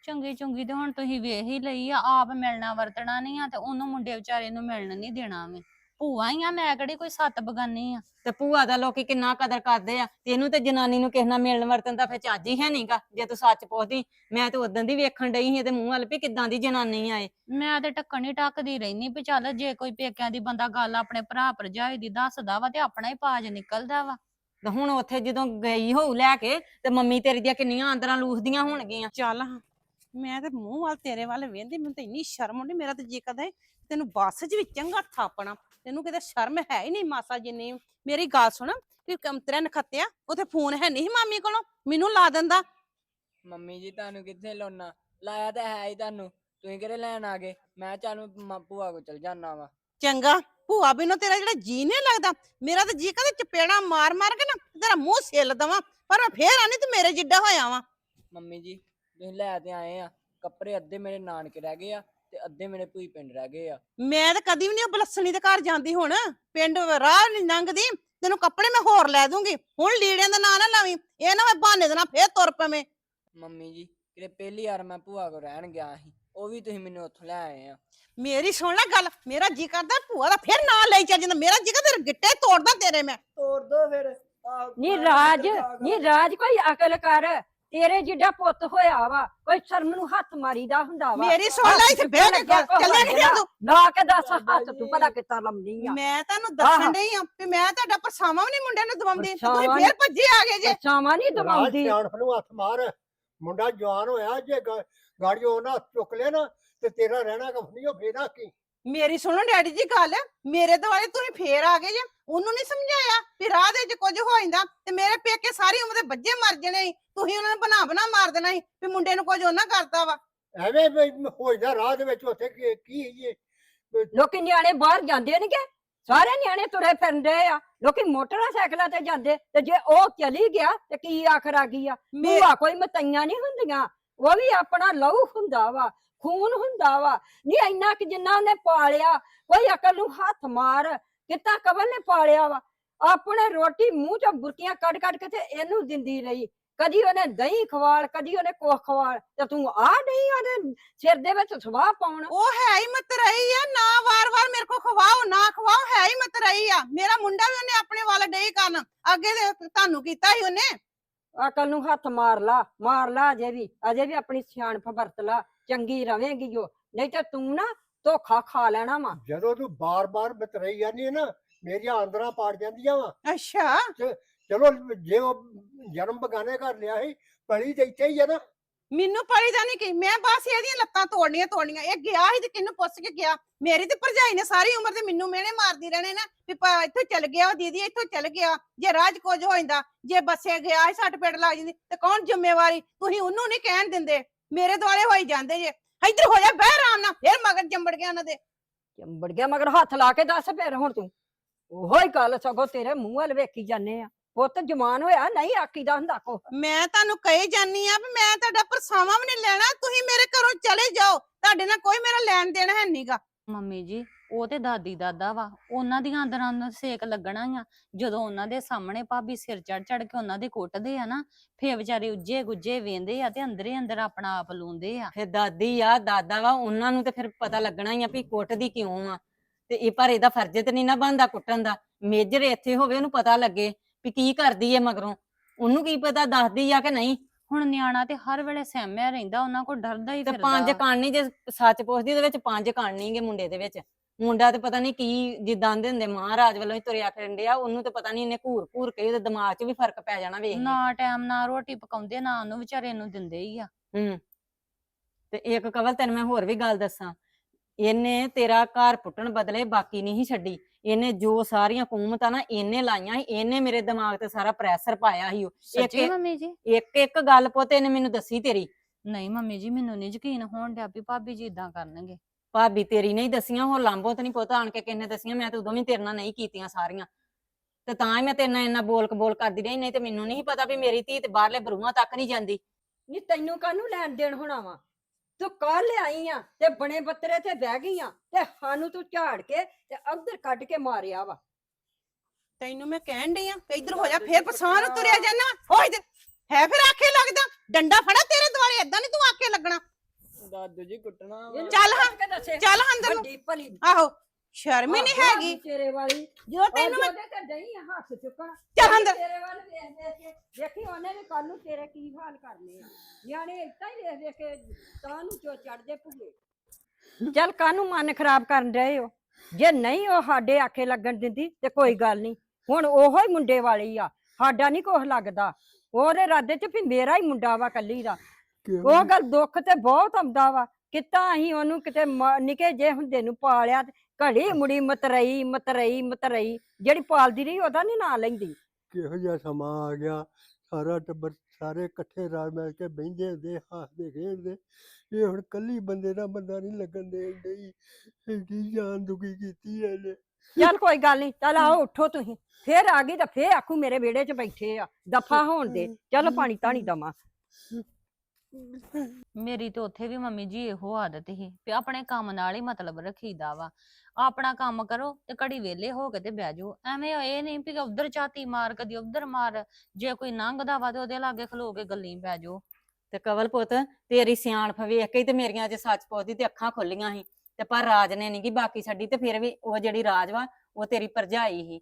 Speaker 3: ਚੰਗੀ ਚੰਗੀ ਤੇ ਹੁਣ ਤੁਸੀਂ ਵੇਖ ਹੀ ਲਈ ਆ ਆਪ ਮਿਲਣਾ ਵਰਤਣਾ ਨਹੀਂ ਆ ਤੇ ਉਹਨੂੰ ਮੁੰਡੇ ਵਿਚਾਰੇ ਨੂੰ ਮਿਲਣ ਨਹੀਂ ਦੇਣਾ ਵੇ। ਭੂਆ ਹੀ ਆ ਮੈਂ ਕਿਹੜੀ ਕੋਈ ਸੱਤ ਬਗਾਨੀ ਆ?
Speaker 7: ਤੇ ਭੂਆ ਦਾ ਲੋਕੀ ਕਿੰਨਾ ਕਦਰ ਕਰਦੇ ਆ ਤੇ ਇਹਨੂੰ ਤੇ ਜਨਾਨੀ ਨੂੰ ਕਿਸੇ ਨਾਲ ਮਿਲਣ ਵਰਤਨ ਦਾ ਫਿਰ ਚੱਜ ਹੀ ਹੈ ਨਹੀਂਗਾ ਜੇ ਤੂੰ ਸੱਚ ਪੁੱਛਦੀ। ਮੈਂ ਤੇ ਉਦੋਂ ਦੀ ਵੇਖਣ ਡਈ ਸੀ ਇਹਦੇ ਮੂੰਹ ਵੱਲ ਵੀ ਕਿਦਾਂ ਦੀ ਜਨਾਨੀ ਆਏ
Speaker 3: ਮੈਂ ਤੇ ਟੱਕਣ ਹੀ ਟੱਕਦੀ ਰਹਿਨੀ ਵੀ ਚੱਲ ਜੇ ਕੋਈ ਪੇਕਿਆਂ ਦੀ ਬੰਦਾ ਗੱਲ ਆਪਣੇ ਭਰਾ ਭਰਜਾਈ ਦੀ ਦੱਸਦਾ ਵਾ ਤੇ ਆਪਣਾ ਹੀ ਪਾਜ ਨਿਕਲਦਾ ਵਾ।
Speaker 7: ਤੇ ਹੁਣ ਉੱਥੇ ਜਦੋਂ ਗਈ ਹੋਊ ਲੈ ਕੇ ਤੇ ਮੰਮੀ ਤੇਰੀ ਦੀਆਂ ਕਿੰਨੀਆਂ ਅੰਦਰਾਂ ਲੂਸਦੀਆਂ ਹੋਣਗੀਆਂ।
Speaker 5: ਚੱਲ ਹਾਂ। ਮੈਂ ਤੇ ਮੂੰਹ ਵੱਲ ਤੇਰੇ ਵੱਲ ਵੇਂਦੀ ਮੈਨੂੰ ਤਾਂ ਇੰਨੀ ਸ਼ਰਮ ਆਉਂਦੀ ਮੇਰਾ ਤਾਂ ਜੀ ਕਰਦਾ ਏ ਤੈਨੂੰ ਬੱਸ 'ਚ ਵੀ ਚੰਗਾ ਥਾਪਣਾ ਤੈਨੂੰ ਕਿਤੇ ਸ਼ਰਮ ਹੈ ਹੀ ਨਹੀਂ ਮਾਸਾ ਜਿੰਨੀ। ਮੇਰੀ ਗੱਲ ਸੁਣ ਕਿ ਕੰਤਰੇ ਨਖੱਤਿਆ ਉਥੇ ਫੋਨ ਹੈ ਨਹੀਂ ਮਾਮੀ ਕੋਲੋਂ ਮੈਨੂੰ ਲਾ ਦਿੰਦਾ।
Speaker 4: ਮੰਮੀ ਜੀ ਤੁਹਾਨੂੰ ਕਿੱਥੇ ਲਾਉਣਾ? ਲਾਇਆ ਤਾਂ ਹੈ ਹੀ ਤੁਹਾਨੂੰ ਤੁਸੀਂ ਕਿਹੜੇ ਲੈਣ ਆ ਗਏ? ਮੈਂ ਚੱਲ ਮ- ਭੂਆ ਕੋ ਚਲ ਜਾਣਾ ਵਾ।
Speaker 5: ਚੰਗਾ ਭੂਆ ਬਿਨੋ ਤੇਰਾ ਜਿਹੜਾ ਜੀ ਨਹੀਂ ਲੱਗਦਾ ਮੇਰਾ ਤਾਂ ਜੀ ਕਹਿੰਦਾ ਚਪੇੜਾ ਮਾਰ ਮਾਰ ਕੇ ਨਾ ਤੇਰਾ ਮੂੰਹ ਛਿੱਲ ਦਵਾਂ ਪਰ ਮੈਂ ਫੇਰ ਆਨੀ ਤੂੰ ਮੇਰੇ ਜਿੱਡਾ ਹੋਇਆ ਵਾ।
Speaker 4: ਮੰਮੀ ਜੀ ਤੁਸੀਂ ਲੈ ਤੇ ਆਏ ਆ ਕੱਪੜੇ ਅੱਧੇ ਮੇਰੇ ਨਾਨਕੇ ਰਹਿ ਗਏ ਆ ਤੇ ਅੱਧੇ ਮੇਰੇ ਭੂਈ ਪਿੰਡ ਰਹਿ ਗਏ ਆ।
Speaker 5: ਮੈਂ ਤਾਂ ਕਦੀ ਵੀ ਨਹੀਂ ਬਲਸਣੀ ਦੇ ਘਰ ਜਾਂਦੀ ਹੁਣ ਪਿੰਡ ਰਾਹ ਨਹੀਂ ਲੰਘਦੀ ਤੈਨੂੰ ਕੱਪੜੇ ਮੈਂ ਹੋਰ ਲੈ ਦੂੰਗੀ ਹੁਣ ਲੀੜਿਆਂ ਦਾ ਨਾਂ ਨਾ ਲਾਵੀਂ ਇਹ ਨਾ ਮੈਂ ਬਹਾਨੇ ਦੇ ਨਾਲ ਫੇਰ ਤੁਰ ਪਵੇਂ।
Speaker 4: ਮੰਮੀ ਜੀ ਕਿਤੇ ਪਹਿਲੀ ਵਾਰ ਮੈਂ ਭੂਆ ਕੋ ਰਹਿਣ ਗਿਆ ਸੀ ਉਹ ਵੀ ਤੁਸੀਂ ਮੈਨੂੰ ਉੱਥੋਂ ਲੈ ਆਏ ਆ।
Speaker 5: ਮੇਰੀ ਸੁਣ ਲੈ ਗੱਲ ਮੇਰਾ ਜੀ ਕਰਦਾ ਭੂਆ ਦਾ ਫਿਰ ਨਾਂ ਲਈ ਚੱਲ ਜਾਂਦਾ ਮੇਰਾ ਜੀ ਕਰਦਾ ਤੇਰੇ ਗਿੱਟੇ ਤੋੜਦਾ ਤੇਰੇ ਮੈਂ।
Speaker 4: ਤੋੜ ਦੋ ਫਿਰ
Speaker 2: ਨੀ ਰਾਜ ਨੀ ਰਾਜ ਕੋਈ ਅਕਲ ਕਰ। ਤੇਰੇ ਜਿੱਡਾ ਪੁੱਤ ਹੋਇਆ ਵਾ ਕੋਈ ਸ਼ਰਮ ਨੂੰ ਹੱਥ ਮਾਰੀਦਾ ਹੁੰਦਾ ਵਾ।
Speaker 5: ਮੇਰੀ ਸੁਣ ਲੈ ਇੱਥੇ ਬਹਿ ਕੇ ਗੱਲ ਚੱਲੇ ਨਹੀਂ ਤੂੰ?
Speaker 2: ਲਾ ਕੇ ਦੱਸ ਹੱਥ ਤੂੰ ਪਤਾ ਕਿੱਦਾਂ ਲੰਮਦੀ ਆ।
Speaker 5: ਮੈਂ ਤੁਹਾਨੂੰ ਦੱਸਣ ਡਈ ਆ ਵੀ ਮੈਂ ਤੁਹਾਡਾ ਪਰਛਾਵਾਂ ਵੀ ਨਹੀਂ ਮੁੰਡਿਆਂ ਨੂੰ ਦਵਾਉਂਦੀ। ਤੇ ਤੁਸੀਂ
Speaker 2: ਪਰਛਾਵਾਂ
Speaker 5: ਫੇਰ ਭੱਜੇ ਆ ਗਏ ਜੇ।
Speaker 2: ਚਾਵਾਂ ਨਹੀਂ
Speaker 1: ਰਾਜ
Speaker 2: ਦਵਾਉਂਦੀ।
Speaker 1: ਸਿਆਣਪ ਨੂੰ ਹੱਥ ਮਾਰ। ਮੁੰਡਾ ਜਵਾਨ ਹੋਇਆ ਜੇ ਗਾ- ਗਾੜੀਓ ਉਹਨਾਂ ਚੁੱਕ ਲਿਆ ਨਾ ਤੇ ਤੇਰਾ ਰਹਿਣਾ ਕਫਨੀਓ ਫੇਰਾ ਕੀ?
Speaker 5: ਮੇਰੀ ਸੁਣੋ ਡੈਡੀ ਜੀ ਗੱਲ ਮੇਰੇ ਦੁਆਲੇ ਤੁਸੀਂ ਫੇਰ ਆ ਗਏ ਜੇ। ਉਹਨੂੰ ਨਹੀਂ ਸਮਝਾਇਆ ਵੀ ਰਾਹ ਦੇ ਵਿੱਚ ਕੁਝ ਹੋ ਜਾਂਦਾ ਤੇ ਮੇਰੇ ਪੇਕੇ ਸਾਰੀ ਉਮਰ ਦੇ ਬੱਜੇ ਮਰ ਜਣੇ ਸੀ। ਤੁਸੀਂ ਉਹਨਾਂ ਨੂੰ ਬਣਾ ਬਣਾ ਮਾਰ ਦੇਣਾ ਸੀ ਵੀ ਮੁੰਡੇ ਨੂੰ ਕੁਝ ਉਹਨਾਂ ਕਰਤਾ ਵਾ।
Speaker 1: ਐਵੇਂ ਵੀ ਹੋ ਜਾਂਦਾ ਰਾਹ ਦੇ ਵਿੱਚ ਉੱਥੇ ਕੀ ਕੀ ਇਹ
Speaker 2: ਲੋਕੀ ਨਿਆਣੇ ਬਾਹਰ ਜਾਂਦੇ ਨੇਗੇ ਸਾਰੇ ਨਿਆਣੇ ਤੁਰੇ ਫਿਰਦੇ ਆ। ਲੋਕੀ ਮੋਟਰਸਾਈਕਲਾਂ ਤੇ ਜਾਂਦੇ। ਤੇ ਜੇ ਉਹ ਚਲੀ ਗਿਆ ਤੇ ਕੀ ਆਖਰ ਆ ਗਈ ਆ?
Speaker 5: ਮੇ-
Speaker 2: ਭੂਆ ਕੋਈ ਮਤਈਆਂ ਨਹੀਂ ਹੁੰਦੀਆਂ। ਉਹ ਵੀ ਆਪਣਾ ਲਹੂ ਹੁੰਦਾ ਵਾ ਖੂਨ ਹੁੰਦਾ ਵਾ। ਨਹੀਂ ਇੰਨਾ ਕਿ ਜਿੰਨਾ ਉਹਨੇ ਪਾਲਿਆ ਕੋਈ ਅਕਲ ਨੂੰ ਹੱਥ ਮਾਰ ਕਿਤਾ ਕਬਲ ਨੇ ਪਾਲਿਆ ਵਾ। ਆਪਣੇ ਰੋਟੀ ਮੂੰਹ ਚੋਂ ਬੁਰਕੀਆਂ ਕੱਢ ਕੱਢ ਕੇ ਤੇ ਇਹਨੂੰ ਦਿੰਦੀ ਰਹੀ। ਕਦੀ ਉਹਨੇ ਦਹੀਂ ਖਵਾਲ ਕਦੀ ਉਹਨੇ ਕੋਹ ਖਵਾਲ ਤੇ ਤੂੰ ਆ ਨਹੀਂ ਉਹਦੇ ਸਿਰ ਦੇ ਵਿੱਚ ਸਵਾਹ ਪਾਉਣ।
Speaker 5: ਉਹ ਹੈ ਹੀ ਮਤ ਰਹੀ ਆ ਨਾ ਵਾਰ-ਵਾਰ ਮੇਰੇ ਕੋ ਖਵਾਓ ਨਾ ਖਵਾਓ ਹੈ ਹੀ ਮਤ ਰਹੀ ਆ। ਮੇਰਾ ਮੁੰਡਾ ਵੀ ਉਹਨੇ ਆਪਣੇ ਵੱਲ ਡਈ ਕਰਨ ਅੱਗੇ ਤੇ ਤੁਹਾਨੂੰ ਕੀਤਾ ਸੀ ਉਹਨੇ।
Speaker 2: ਅਕਲ ਨੂੰ ਹੱਥ ਮਾਰ ਲਾ ਮਾਰ ਲਾ ਅਜੇ ਵੀ ਅਜੇ ਵੀ ਆਪਣੀ ਸਿਆਣਪ ਵਰਤ ਲਾ ਚੰਗੀ ਰਵੇਂਗੀ ਜੋ ਨਹੀਂ ਤੇ ਤੂੰ ਨਾ ਧੋਖਾ ਖਾ ਲੈਣਾ ਵਾ।
Speaker 1: ਜਦੋਂ ਤੂੰ ਬਾਰ-ਬਾਰ ਬਤਰਾਈ ਜਾਂਦੀ ਹੈ ਨਾ ਮੇਰੀਆਂ ਅੰਦਰਾਂ ਪਾੜ ਜਾਂਦੀਆਂ ਵਾ।
Speaker 5: ਅੱਛਾ।
Speaker 1: ਚਲੋ ਜੇ ਉਹ ਜਨਮ ਬਗਾਨੇ ਘਰ ਲਿਆ ਸੀ ਪਲੀ ਤੇ ਇੱਥੇ ਹੀ ਆ ਨਾ।
Speaker 5: ਮੈਨੂੰ ਪੜੀ ਨਹੀਂ ਕਿ ਮੈਂ ਬਸ ਇਹਦੀਆਂ ਲੱਤਾਂ ਤੋੜਨੀਆਂ ਤੋੜਨੀਆਂ। ਇਹ ਗਿਆ ਸੀ ਤੇ ਕਿਹਨੂੰ ਪੁੱਛ ਕੇ ਗਿਆ? ਮੇਰੀ ਤੇ ਭਰਜਾਈ ਨੇ ਸਾਰੀ ਉਮਰ ਤੇ ਮੈਨੂੰ ਮਿਹਣੇ ਮਾਰਦੀ ਰਹਿਣੇ ਨਾ ਵੀ ਪ- ਇੱਥੋਂ ਚੱਲ ਗਿਆ ਉਹ ਦੀਦੀ ਇੱਥੋਂ ਚੱਲ ਗਿਆ। ਜੇ ਰਾਜ ਕੁਝ ਹੋ ਜਾਂਦਾ ਜੇ ਬੱਸੇ ਗਿਆ ਸੀ ਸੱਟ ਪੇਟ ਲੱਗ ਜਾਂਦੀ ਤੇ ਕੌਣ ਜ਼ਿੰਮੇਵਾਰੀ? ਤੁਸੀਂ ਉਹਨੂੰ ਨਹੀਂ ਕਹਿਣ ਦਿੰਦੇ। ਮੇਰੇ ਦੁਆਲੇ ਹੋਈ ਜਾਂਦੇ ਜੇ। ਇੱਧਰ ਹੋ ਜਾ ਬਹਿ ਆਰਾਮ ਨਾਲ ਫਿਰ ਮਗਰ ਜੰਬੜ ਗਿਆ ਉਹਨਾਂ ਦੇ।
Speaker 2: ਚੰਬੜ ਗਿਆ ਮਗਰ ਹੱਥ ਲਾ ਕੇ ਦੱਸ ਫਿਰ ਹੁਣ ਤੂੰ। ਉਹੋ ਹੀ ਗੱਲ ਸਗੋਂ ਤੇਰੇ ਮੂੰਹ ਵੱਲ ਵੇਖੀ ਜਾਂਦੇ ਆ। ਪੁੱਤ ਜਵਾਨ ਹੋਇਆ ਨਹੀਂ ਆਕੀਦਾ ਹੁੰਦਾ ਕੋ
Speaker 5: ਮੈਂ ਤੁਹਾਨੂੰ ਕਹੀ ਜਾਨੀ ਆ ਵੀ ਮੈਂ ਤੁਹਾਡਾ ਪਰਸਾਵਾ ਵੀ ਨਹੀਂ ਲੈਣਾ ਤੁਸੀਂ ਮੇਰੇ ਘਰੋਂ ਚਲੇ ਜਾਓ। ਤੁਹਾਡੇ ਨਾਲ ਕੋਈ ਮੇਰਾ ਲੈਣ ਦੇਣ ਹੈ ਨਹੀਂਗਾ
Speaker 3: ਮੰਮੀ ਜੀ ਉਹ ਤੇ ਦਾਦੀ ਦਾਦਾ ਵਾ ਉਹਨਾਂ ਦੀਆਂ ਅੰਦਰਾਂ ਨੂੰ ਸੇਕ ਲੱਗਣਾ ਆ। ਜਦੋਂ ਉਹਨਾਂ ਦੇ ਸਾਹਮਣੇ ਭਾਬੀ ਸਿਰ ਚੜ ਚੜ ਕੇ ਉਹਨਾਂ ਦੇ ਕੁੱਟਦੇ ਆ ਨਾ ਫੇਰ ਵਿਚਾਰੇ ਉੱਜੇ ਗੁੱਜੇ ਵੇਂਦੇ ਆ ਤੇ ਅੰਦਰੇ ਅੰਦਰ ਆਪਣਾ ਆਪ ਲੂੰਦੇ ਆ।
Speaker 7: ਫਿਰ ਦਾਦੀ ਆ ਦਾਦਾ ਵਾ ਉਹਨਾਂ ਨੂੰ ਤੇ ਫਿਰ ਪਤਾ ਲੱਗਣਾ ਹੀ ਆ ਵੀ ਕੁੱਟਦੀ ਕਿਉਂ ਆ। ਤੇ ਇਹ ਪਰ ਇਹਦਾ ਫਰਜ਼ ਤੇ ਨਹੀਂ ਨਾ ਬਣਦਾ ਕੁੱਟਣ ਦਾ। ਮੇਜਰ ਇੱਥੇ ਹੋਵੇ ਉਹਨੂੰ ਪਤਾ ਲੱਗੇ। ਵੀ ਕੀ ਕਰਦੀ ਏ ਮਗਰੋਂ? ਉਹਨੂੰ ਕੀ ਪਤਾ ਦੱਸਦੀ ਆ ਕਿ ਨਹੀਂ?
Speaker 3: ਹੁਣ ਨਿਆਣਾ ਤੇ ਹਰ ਵੇਲੇ ਸਹਿਮਿਆ ਰਹਿੰਦਾ ਉਹਨਾਂ ਕੋਲ ਡਰਦਾ ਹੀ
Speaker 7: ਤੇ
Speaker 3: ਫਿਰਦਾ।
Speaker 7: ਪੰਜ। ਕਾਣੀ ਜੇ ਸੱਚ ਪੁੱਛਦੀ ਉਹਦੇ ਵਿੱਚ ਪੰਜ ਕਾਣੀਗੇ ਮੁੰਡੇ ਦੇ ਵਿੱਚ। ਮੁੰਡਾ ਤੇ ਪਤਾ ਨਹੀਂ ਕੀ ਜਿੱਦਾਂ ਦੇ ਹੁੰਦੇ ਮਹਾਰਾਜ ਵੱਲੋਂ ਹੀ ਤੁਰਿਆ ਫਿਰਨ ਡਿਆ ਉਹਨੂੰ ਤੇ ਪਤਾ ਨਹੀਂ ਇਹਨੇ ਘੂਰ ਘੂਰ ਕੇ ਉਹਦੇ ਦਿਮਾਗ 'ਚ ਵੀ ਫ਼ਰਕ ਪੈ ਜਾਣਾ ਵੇਖ ਕੇ।
Speaker 3: ਨਾ ਟਾਈਮ ਨਾ ਰੋਟੀ ਪਕਾਉਂਦੇ ਨਾ ਉਹਨੂੰ ਵਿਚਾਰੇ ਨੂੰ ਦਿੰਦੇ ਹੀ ਆ।
Speaker 7: ਹੂੰ। ਤੇ ਇੱਕ ਕਵਲ ਤੈਨੂੰ ਮੈਂ ਹੋਰ ਵੀ ਗੱਲ ਦੱਸਾਂ। ਇਹਨੇ ਤੇਰਾ ਘਰ ਪੁੱਟਣ ਬਦਲੇ ਬਾਕੀ ਨਹੀਂ ਛੱਡੀ। ਇਹਨੇ ਜੋ ਸਾਰੀਆਂ ਕੂਮਤਾਂ ਨਾ ਇਹਨੇ ਲਾਈਆਂ ਸੀ ਇਹਨੇ ਮੇਰੇ ਦਿਮਾਗ ਤੇ ਸਾਰਾ ਪ੍ਰੈਸ਼ਰ ਪਾਇਆ ਸੀ ਉਹ। ਇੱਕ
Speaker 3: ਸੱਚੀ ਮੰਮੀ ਜੀ?
Speaker 7: ਇੱਕ ਇੱਕ ਗੱਲ ਪੁੱਤ ਇਹਨੇ ਮੈਨੂੰ ਦੱਸੀ ਤੇਰੀ।
Speaker 3: ਨਹੀਂ ਮੰਮੀ ਜੀ ਮੈਨੂੰ ਨਹੀਂ ਯਕੀਨ ਹੋਣ ਡਿਆ ਵੀ ਭਾਬੀ ਜੀ ਇਦਾਂ ਕਰਨਗੇ।
Speaker 7: ਭਾਬੀ ਤੇਰੀ ਨਹੀਂ ਦੱਸੀਆਂ ਹੋਰ ਲਾਂਬੋ ਤੇ ਨਹੀਂ ਪੁੱਤ ਆਣ ਕੇ ਕਿੰਨੇ ਦੱਸੀਆਂ ਮੈਂ ਤੇ ਉਦੋਂ ਵੀ ਤੇਰੇ ਨਾਲ ਨਹੀਂ ਕੀਤੀਆਂ ਸਾਰੀਆਂ। ਤੇ ਤਾਂ ਹੀ ਮੈਂ ਤੇਰੇ ਨਾਲ ਇੰਨਾ ਬੋਲ ਕਬੋਲ ਕਰਦੀ ਰਹੀ ਨਹੀਂ ਤੇ ਮੈਨੂੰ ਨਹੀਂ ਪਤਾ ਵੀ ਮੇਰੀ ਧੀ ਤੇ ਬਾਹਰਲੇ ਬਰੂਹਾਂ ਤੱਕ ਨਹੀਂ ਜਾਂਦੀ।
Speaker 2: ਨਹੀਂ ਤੈਨੂੰ ਕਾਹਨੂੰ ਲੈਣ ਦੇਣ ਹੋਣਾ ਵਾ? ਤੂੰ ਕੱਲ ਆਈ ਆ ਤੇ ਬਣੇ ਬੱਤਰੇ ਤੇ ਬਹਿ ਗਈ ਆ ਤੇ ਸਾਨੂੰ ਤੂੰ ਝਾੜ ਕੇ ਤੇ ਉਧਰ ਕੱਢ ਕੇ ਮਾਰਿਆ ਵਾ।
Speaker 5: ਤੈਨੂੰ ਮੈਂ ਕਹਿਣ ਡਈ ਆ ਇੱਧਰ ਹੋ ਜਾ ਫੇਰ ਨੂੰ ਤੁਰਿਆ ਜਾਣਾ ਹੋ ਇੱਧਰ ਹੈ ਫਿਰ ਆਖੇ ਲੱਗਦਾ ਡੰਡਾ ਫੜਾ ਤੇਰੇ ਦੁਆਲੇ ਏਦਾਂ ਨਹੀਂ ਤੂੰ ਆਖੇ ਲੱਗਣਾ।
Speaker 4: ਦਾਦੂ ਜੀ ਕੁੱਟਣਾ ਵਾ।
Speaker 5: ਚੱਲ ਹਾਂ। ਚੱਲ ਅੰਦਰ ਨੂੰ।
Speaker 2: ਵੱਡੀ ਭਲੀ।
Speaker 5: ਆਹੋ। ਸ਼ਰਮ ਹੀ ਨਹੀਂ ਹੈਗੀ?
Speaker 2: ਤੇਰੇ ਵਾਲੀ।
Speaker 5: ਜਦੋਂ ਤੈਨੂੰ ਮੈਂ
Speaker 2: ਉਹਦੇ ਤੇ ਡਈ ਆ ਹੱਥ ਚੁੱਕਣ
Speaker 5: ਚੱਲ ਅੰਦਰ।
Speaker 2: ਤੇਰੇ ਵੱਲ ਵੇਖ ਵੇਖ ਕੇ ਦੇਖੀ ਉਹਨੇ ਵੀ ਕੱਲ ਨੂੰ ਤੇਰੇ ਕੀ ਹਾਲ ਕਰਨੇ ਆ। ਨਿਆਣੇ ਏਦਾਂ ਹੀ ਵੇਖ ਵੇਖ ਕੇ ਤਾਂ ਨੂੰ ਚੋ ਚੜਦੇ ਭੁਗੇ ਚੱਲ ਕਾਹਨੂੰ ਮਨ ਖਰਾਬ ਕਰਨ ਰਹੇ ਹੋ। ਜੇ ਨਹੀਂ ਉਹ ਸਾਡੇ ਆਖੇ ਲੱਗਣ ਦਿੰਦੀ ਤੇ ਕੋਈ ਗੱਲ ਨਹੀਂ। ਹੁਣ ਉਹੋ ਹੀ ਮੁੰਡੇ ਵਾਲੀ ਆ ਸਾਡਾ ਨਹੀਂ ਕੁਛ ਲੱਗਦਾ। ਉਹਦੇ ਇਰਾਦੇ ਚ ਵੀ ਮੇਰਾ ਹੀ ਮੁੰਡਾ ਵਾ ਕੱਲੀ ਦਾ। ਉਹ ਗੱਲ ਦੁੱਖ ਤੇ ਬਹੁਤ ਆਉਂਦਾ ਵਾ। ਕਿਤਾ ਅਸੀਂ ਉਹਨੂੰ ਕਿਤੇ ਮ- ਨਿੱਕੇ ਜੇ ਹੁੰਦੇ ਨੂੰ ਪਾਲਿਆ ਤੇ ਘੜੀ ਮੁੜੀ ਮਤਰਈ ਮਤਰਈ ਮਤਰਈ ਜਿਹੜੀ ਪਾਲਦੀ ਰਹੀ ਉਹਦਾ ਨਹੀਂ ਨਾਂ ਲੈਂਦੀ।
Speaker 1: ਕਿਹੋ ਜਿਹਾ ਸਮਾਂ ਆ ਗਿਆ। ਸਾਰਾ ਟੱਬਰ ਸਾਰੇ ਇਕੱਠੇ ਰਲ ਮਿਲ ਕੇ ਬਹਿੰਦੇ ਹੁੰਦੇ ਹੱਸਦੇ ਖੇਡਦੇ। ਇਹ ਹੁਣ ਕੱਲੀ ਬੰਦੇ ਦਾ ਬੰਦਾ ਨਹੀਂ ਲੱਗਣ ਦੇਣ ਡਈ। ਏਡੀ ਜਾਨ ਦੁਖੀ ਕੀਤੀ ਇਹਨੇ।
Speaker 2: ਚੱਲ ਕੋਈ ਗੱਲ ਨਹੀਂ ਚੱਲ ਆਓ ਉੱਠੋ ਤੁਸੀਂ। ਫੇਰ ਆ ਗਈ ਤਾਂ ਫੇਰ ਆਖੂ ਮੇਰੇ ਵਿਹੜੇ 'ਚ ਬੈਠੇ ਆ। ਦਫਾ ਹੋਣ ਦੇ। ਚਲੋ ਪਾਣੀ ਧਾਣੀ ਦਵਾਂ।
Speaker 3: ਮੇਰੀ ਤੇ ਉੱਥੇ ਵੀ ਮੰਮੀ ਜੀ ਇਹੋ ਆਦਤ ਸੀ ਵੀ ਆਪਣੇ ਕੰਮ ਨਾਲ ਹੀ ਮਤਲਬ ਰੱਖੀਦਾ ਵਾ। ਆਪਣਾ ਕੰਮ ਕਰੋ ਤੇ ਘੜੀ ਵਿਹਲੇ ਹੋ ਕੇ ਤੇ ਬਹਿ ਜਾਓ। ਐਵੇਂ ਇਹ ਨਹੀਂ ਵੀ ਉਧਰ ਝਾਤੀ ਮਾਰ, ਕਦੀ ਉਧਰ ਮਾਰ, ਜੇ ਕੋਈ ਲੰਘਦਾ ਵਾ ਤੇ ਉਹਦੇ ਲਾਗੇ ਖਲੋ ਕੇ ਗੱਲੀ ਬਹਿ ਜਾਓ।
Speaker 7: ਤੇ ਕਵਲ ਪੁੱਤ, ਤੇਰੀ ਸਿਆਣਪ ਵੇਖ ਕੇ ਤੇ ਮੇਰੀਆਂ ਜੇ ਸੱਚ ਪੁੱਛਦੀ ਤੇ ਅੱਖਾਂ ਖੁੱਲੀਆਂ ਸੀ ਤੇ ਪਰ ਰਾਜ ਨੇ ਨੀ ਗੀ ਬਾਕੀ ਛੱਡੀ ਤੇ ਫਿਰ ਵੀ ਉਹ ਜਿਹੜੀ ਰਾਜ ਵਾ, ਉਹ ਤੇਰੀ ਭਰਜਾਈ ਸੀ।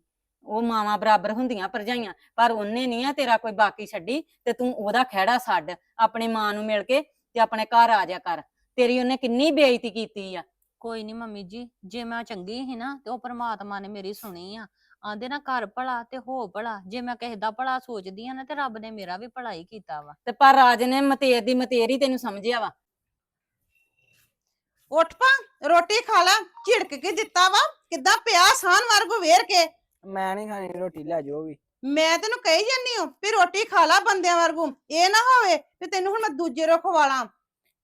Speaker 7: ਉਹ ਮਾਵਾਂ ਬਰਾਬਰ ਹੁੰਦੀਆਂ ਭਰਜਾਈਆਂ ਪਰ ਉਹਨੇ ਨਹੀਂ ਆ ਤੇਰਾ ਕੋਈ ਬਾਕੀ ਛੱਡੀ ਤੇ ਤੂੰ ਉਹਦਾ ਖਹਿੜਾ ਛੱਡ ਆਪਣੀ ਮਾਂ ਨੂੰ ਮਿਲ ਕੇ ਤੇ ਆਪਣੇ ਘਰ ਆ ਜਾ ਕਰ। ਤੇਰੀ ਉਹਨੇ ਕਿੰਨੀ ਬੇਇੱਜ਼ਤੀ ਕੀਤੀ ਆ।
Speaker 3: ਕੋਈ ਨਹੀਂ ਮੰਮੀ ਜੀ ਜੇ ਮੈਂ ਚੰਗੀ ਸੀ ਨਾ ਤੇ ਉਹ ਪ੍ਰਮਾਤਮਾ ਨੇ ਮੇਰੀ ਸੁਣੀ ਆ। ਆਂਦੇ ਨਾ ਘਰ ਭਲਾ ਤੇ ਹੋ ਭਲਾ ਜੇ ਮੈਂ ਕਿਸੇ ਦਾ ਭਲਾ ਸੋਚਦੀ ਆ ਨਾ ਤੇ ਰੱਬ ਨੇ ਮੇਰਾ ਵੀ ਭਲਾ ਹੀ ਕੀਤਾ ਵਾ।
Speaker 7: ਤੇ ਪਰ ਰਾਜ ਨੇ ਮਤੇਰ ਦੀ ਮਤੇਰ ਹੀ ਤੈਨੂੰ ਸਮਝਿਆ ਵਾ।
Speaker 5: ਉੱਠ ਪਾ ਰੋਟੀ ਖਾ ਲਾ ਝਿੜਕ ਕੇ ਦਿੱਤਾ ਵਾ ਕਿੱਦਾਂ ਪਿਆ ਸਾਨ ਵਰਗੂ ਵੇਰ ਕੇ।
Speaker 4: ਮੈਂ ਨਹੀਂ ਖਾਣੀ ਰੋਟੀ ਲੈ ਜਾਓ ਵੀ।
Speaker 5: ਮੈਂ ਤੈਨੂੰ ਕਹੀ ਜਾਨੀ ਹਾਂ ਵੀ ਰੋਟੀ ਖਾ ਲਾ ਬੰਦਿਆਂ ਵਰਗੂ ਇਹ ਨਾ ਹੋਵੇ ਵੀ ਤੈਨੂੰ ਹੁਣ ਮੈਂ ਦੂਜੇ ਰੋ ਖਵਾਲਾਂ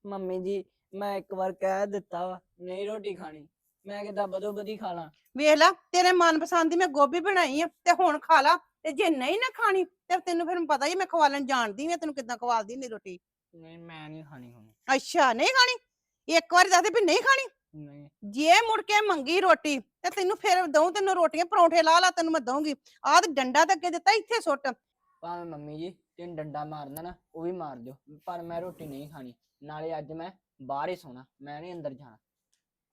Speaker 4: ਮੰਮੀ ਜੀ ਮੈਂ ਇੱਕ ਵਾਰ ਕਹਿ ਦਿੱਤਾ ਵਾ ਨਹੀਂ ਰੋਟੀ ਖਾਣੀ ਮੈਂ ਕਿਦਾਂ ਬਦੋ ਬਦੀ ਖਾ ਲਾਂ।
Speaker 5: ਵੇਖ ਲਾ ਤੇਰੇ ਮਨਪਸੰਦ ਦੀ ਮੈਂ ਗੋਭੀ ਬਣਾਈ ਆ ਤੇ ਹੁਣ ਖਾ ਲਾ ਤੇ ਜੇ ਨਹੀਂ ਨਾ ਖਾਣੀ ਤੇ ਤੈਨੂੰ ਫਿਰ ਪਤਾ ਹੀ ਮੈਂ ਖਵਾਲਣ ਜਾਣਦੀ ਆ ਤੈਨੂੰ ਕਿੱਦਾਂ ਖਵਾਲਦੀ ਨਹੀਂ ਰੋਟੀ।
Speaker 4: ਨਹੀਂ ਮੈਂ ਨਹੀਂ ਖਾਣੀ ਹੁਣ।
Speaker 5: ਅੱਛਾ ਨਹੀਂ ਖਾਣੀ? ਇੱਕ ਵਾਰੀ ਦੱਸ ਦੇ ਵੀ ਨਹੀਂ ਖਾਣੀ?
Speaker 4: ਨਹੀਂ।
Speaker 5: ਜੇ ਮੁੜ ਕੇ ਮੰਗੀ ਰੋਟੀ ਤੇ ਤੈਨੂੰ ਫਿਰ ਦਊਂ ਤੈਨੂੰ ਰੋਟੀਆਂ ਪਰੌਂਠੇ ਲਾ ਲਾ ਤੈਨੂੰ ਮੈਂ ਦਊਂਗੀ। ਆਹ ਤੇ ਡੰਡਾ ਤੇ ਅੱਗੇ ਦਿੱਤਾ ਇੱਥੇ ਸੁੱਟ।
Speaker 4: ਭਾਵੇਂ ਮੰਮੀ ਜੀ ਤੈਨੂੰ ਡੰਡਾ ਮਾਰਨਾ ਨਾ ਉਹ ਵੀ ਮਾਰ ਦਿਓ ਪਰ ਮੈਂ ਰੋਟੀ ਨਹੀਂ ਖਾਣੀ। ਨਾਲੇ ਅੱਜ ਮੈਂ ਬਾਹਰ ਹੀ ਸੋਣਾ ਮੈਂ ਨਹੀਂ ਅੰਦਰ ਜਾਣਾ।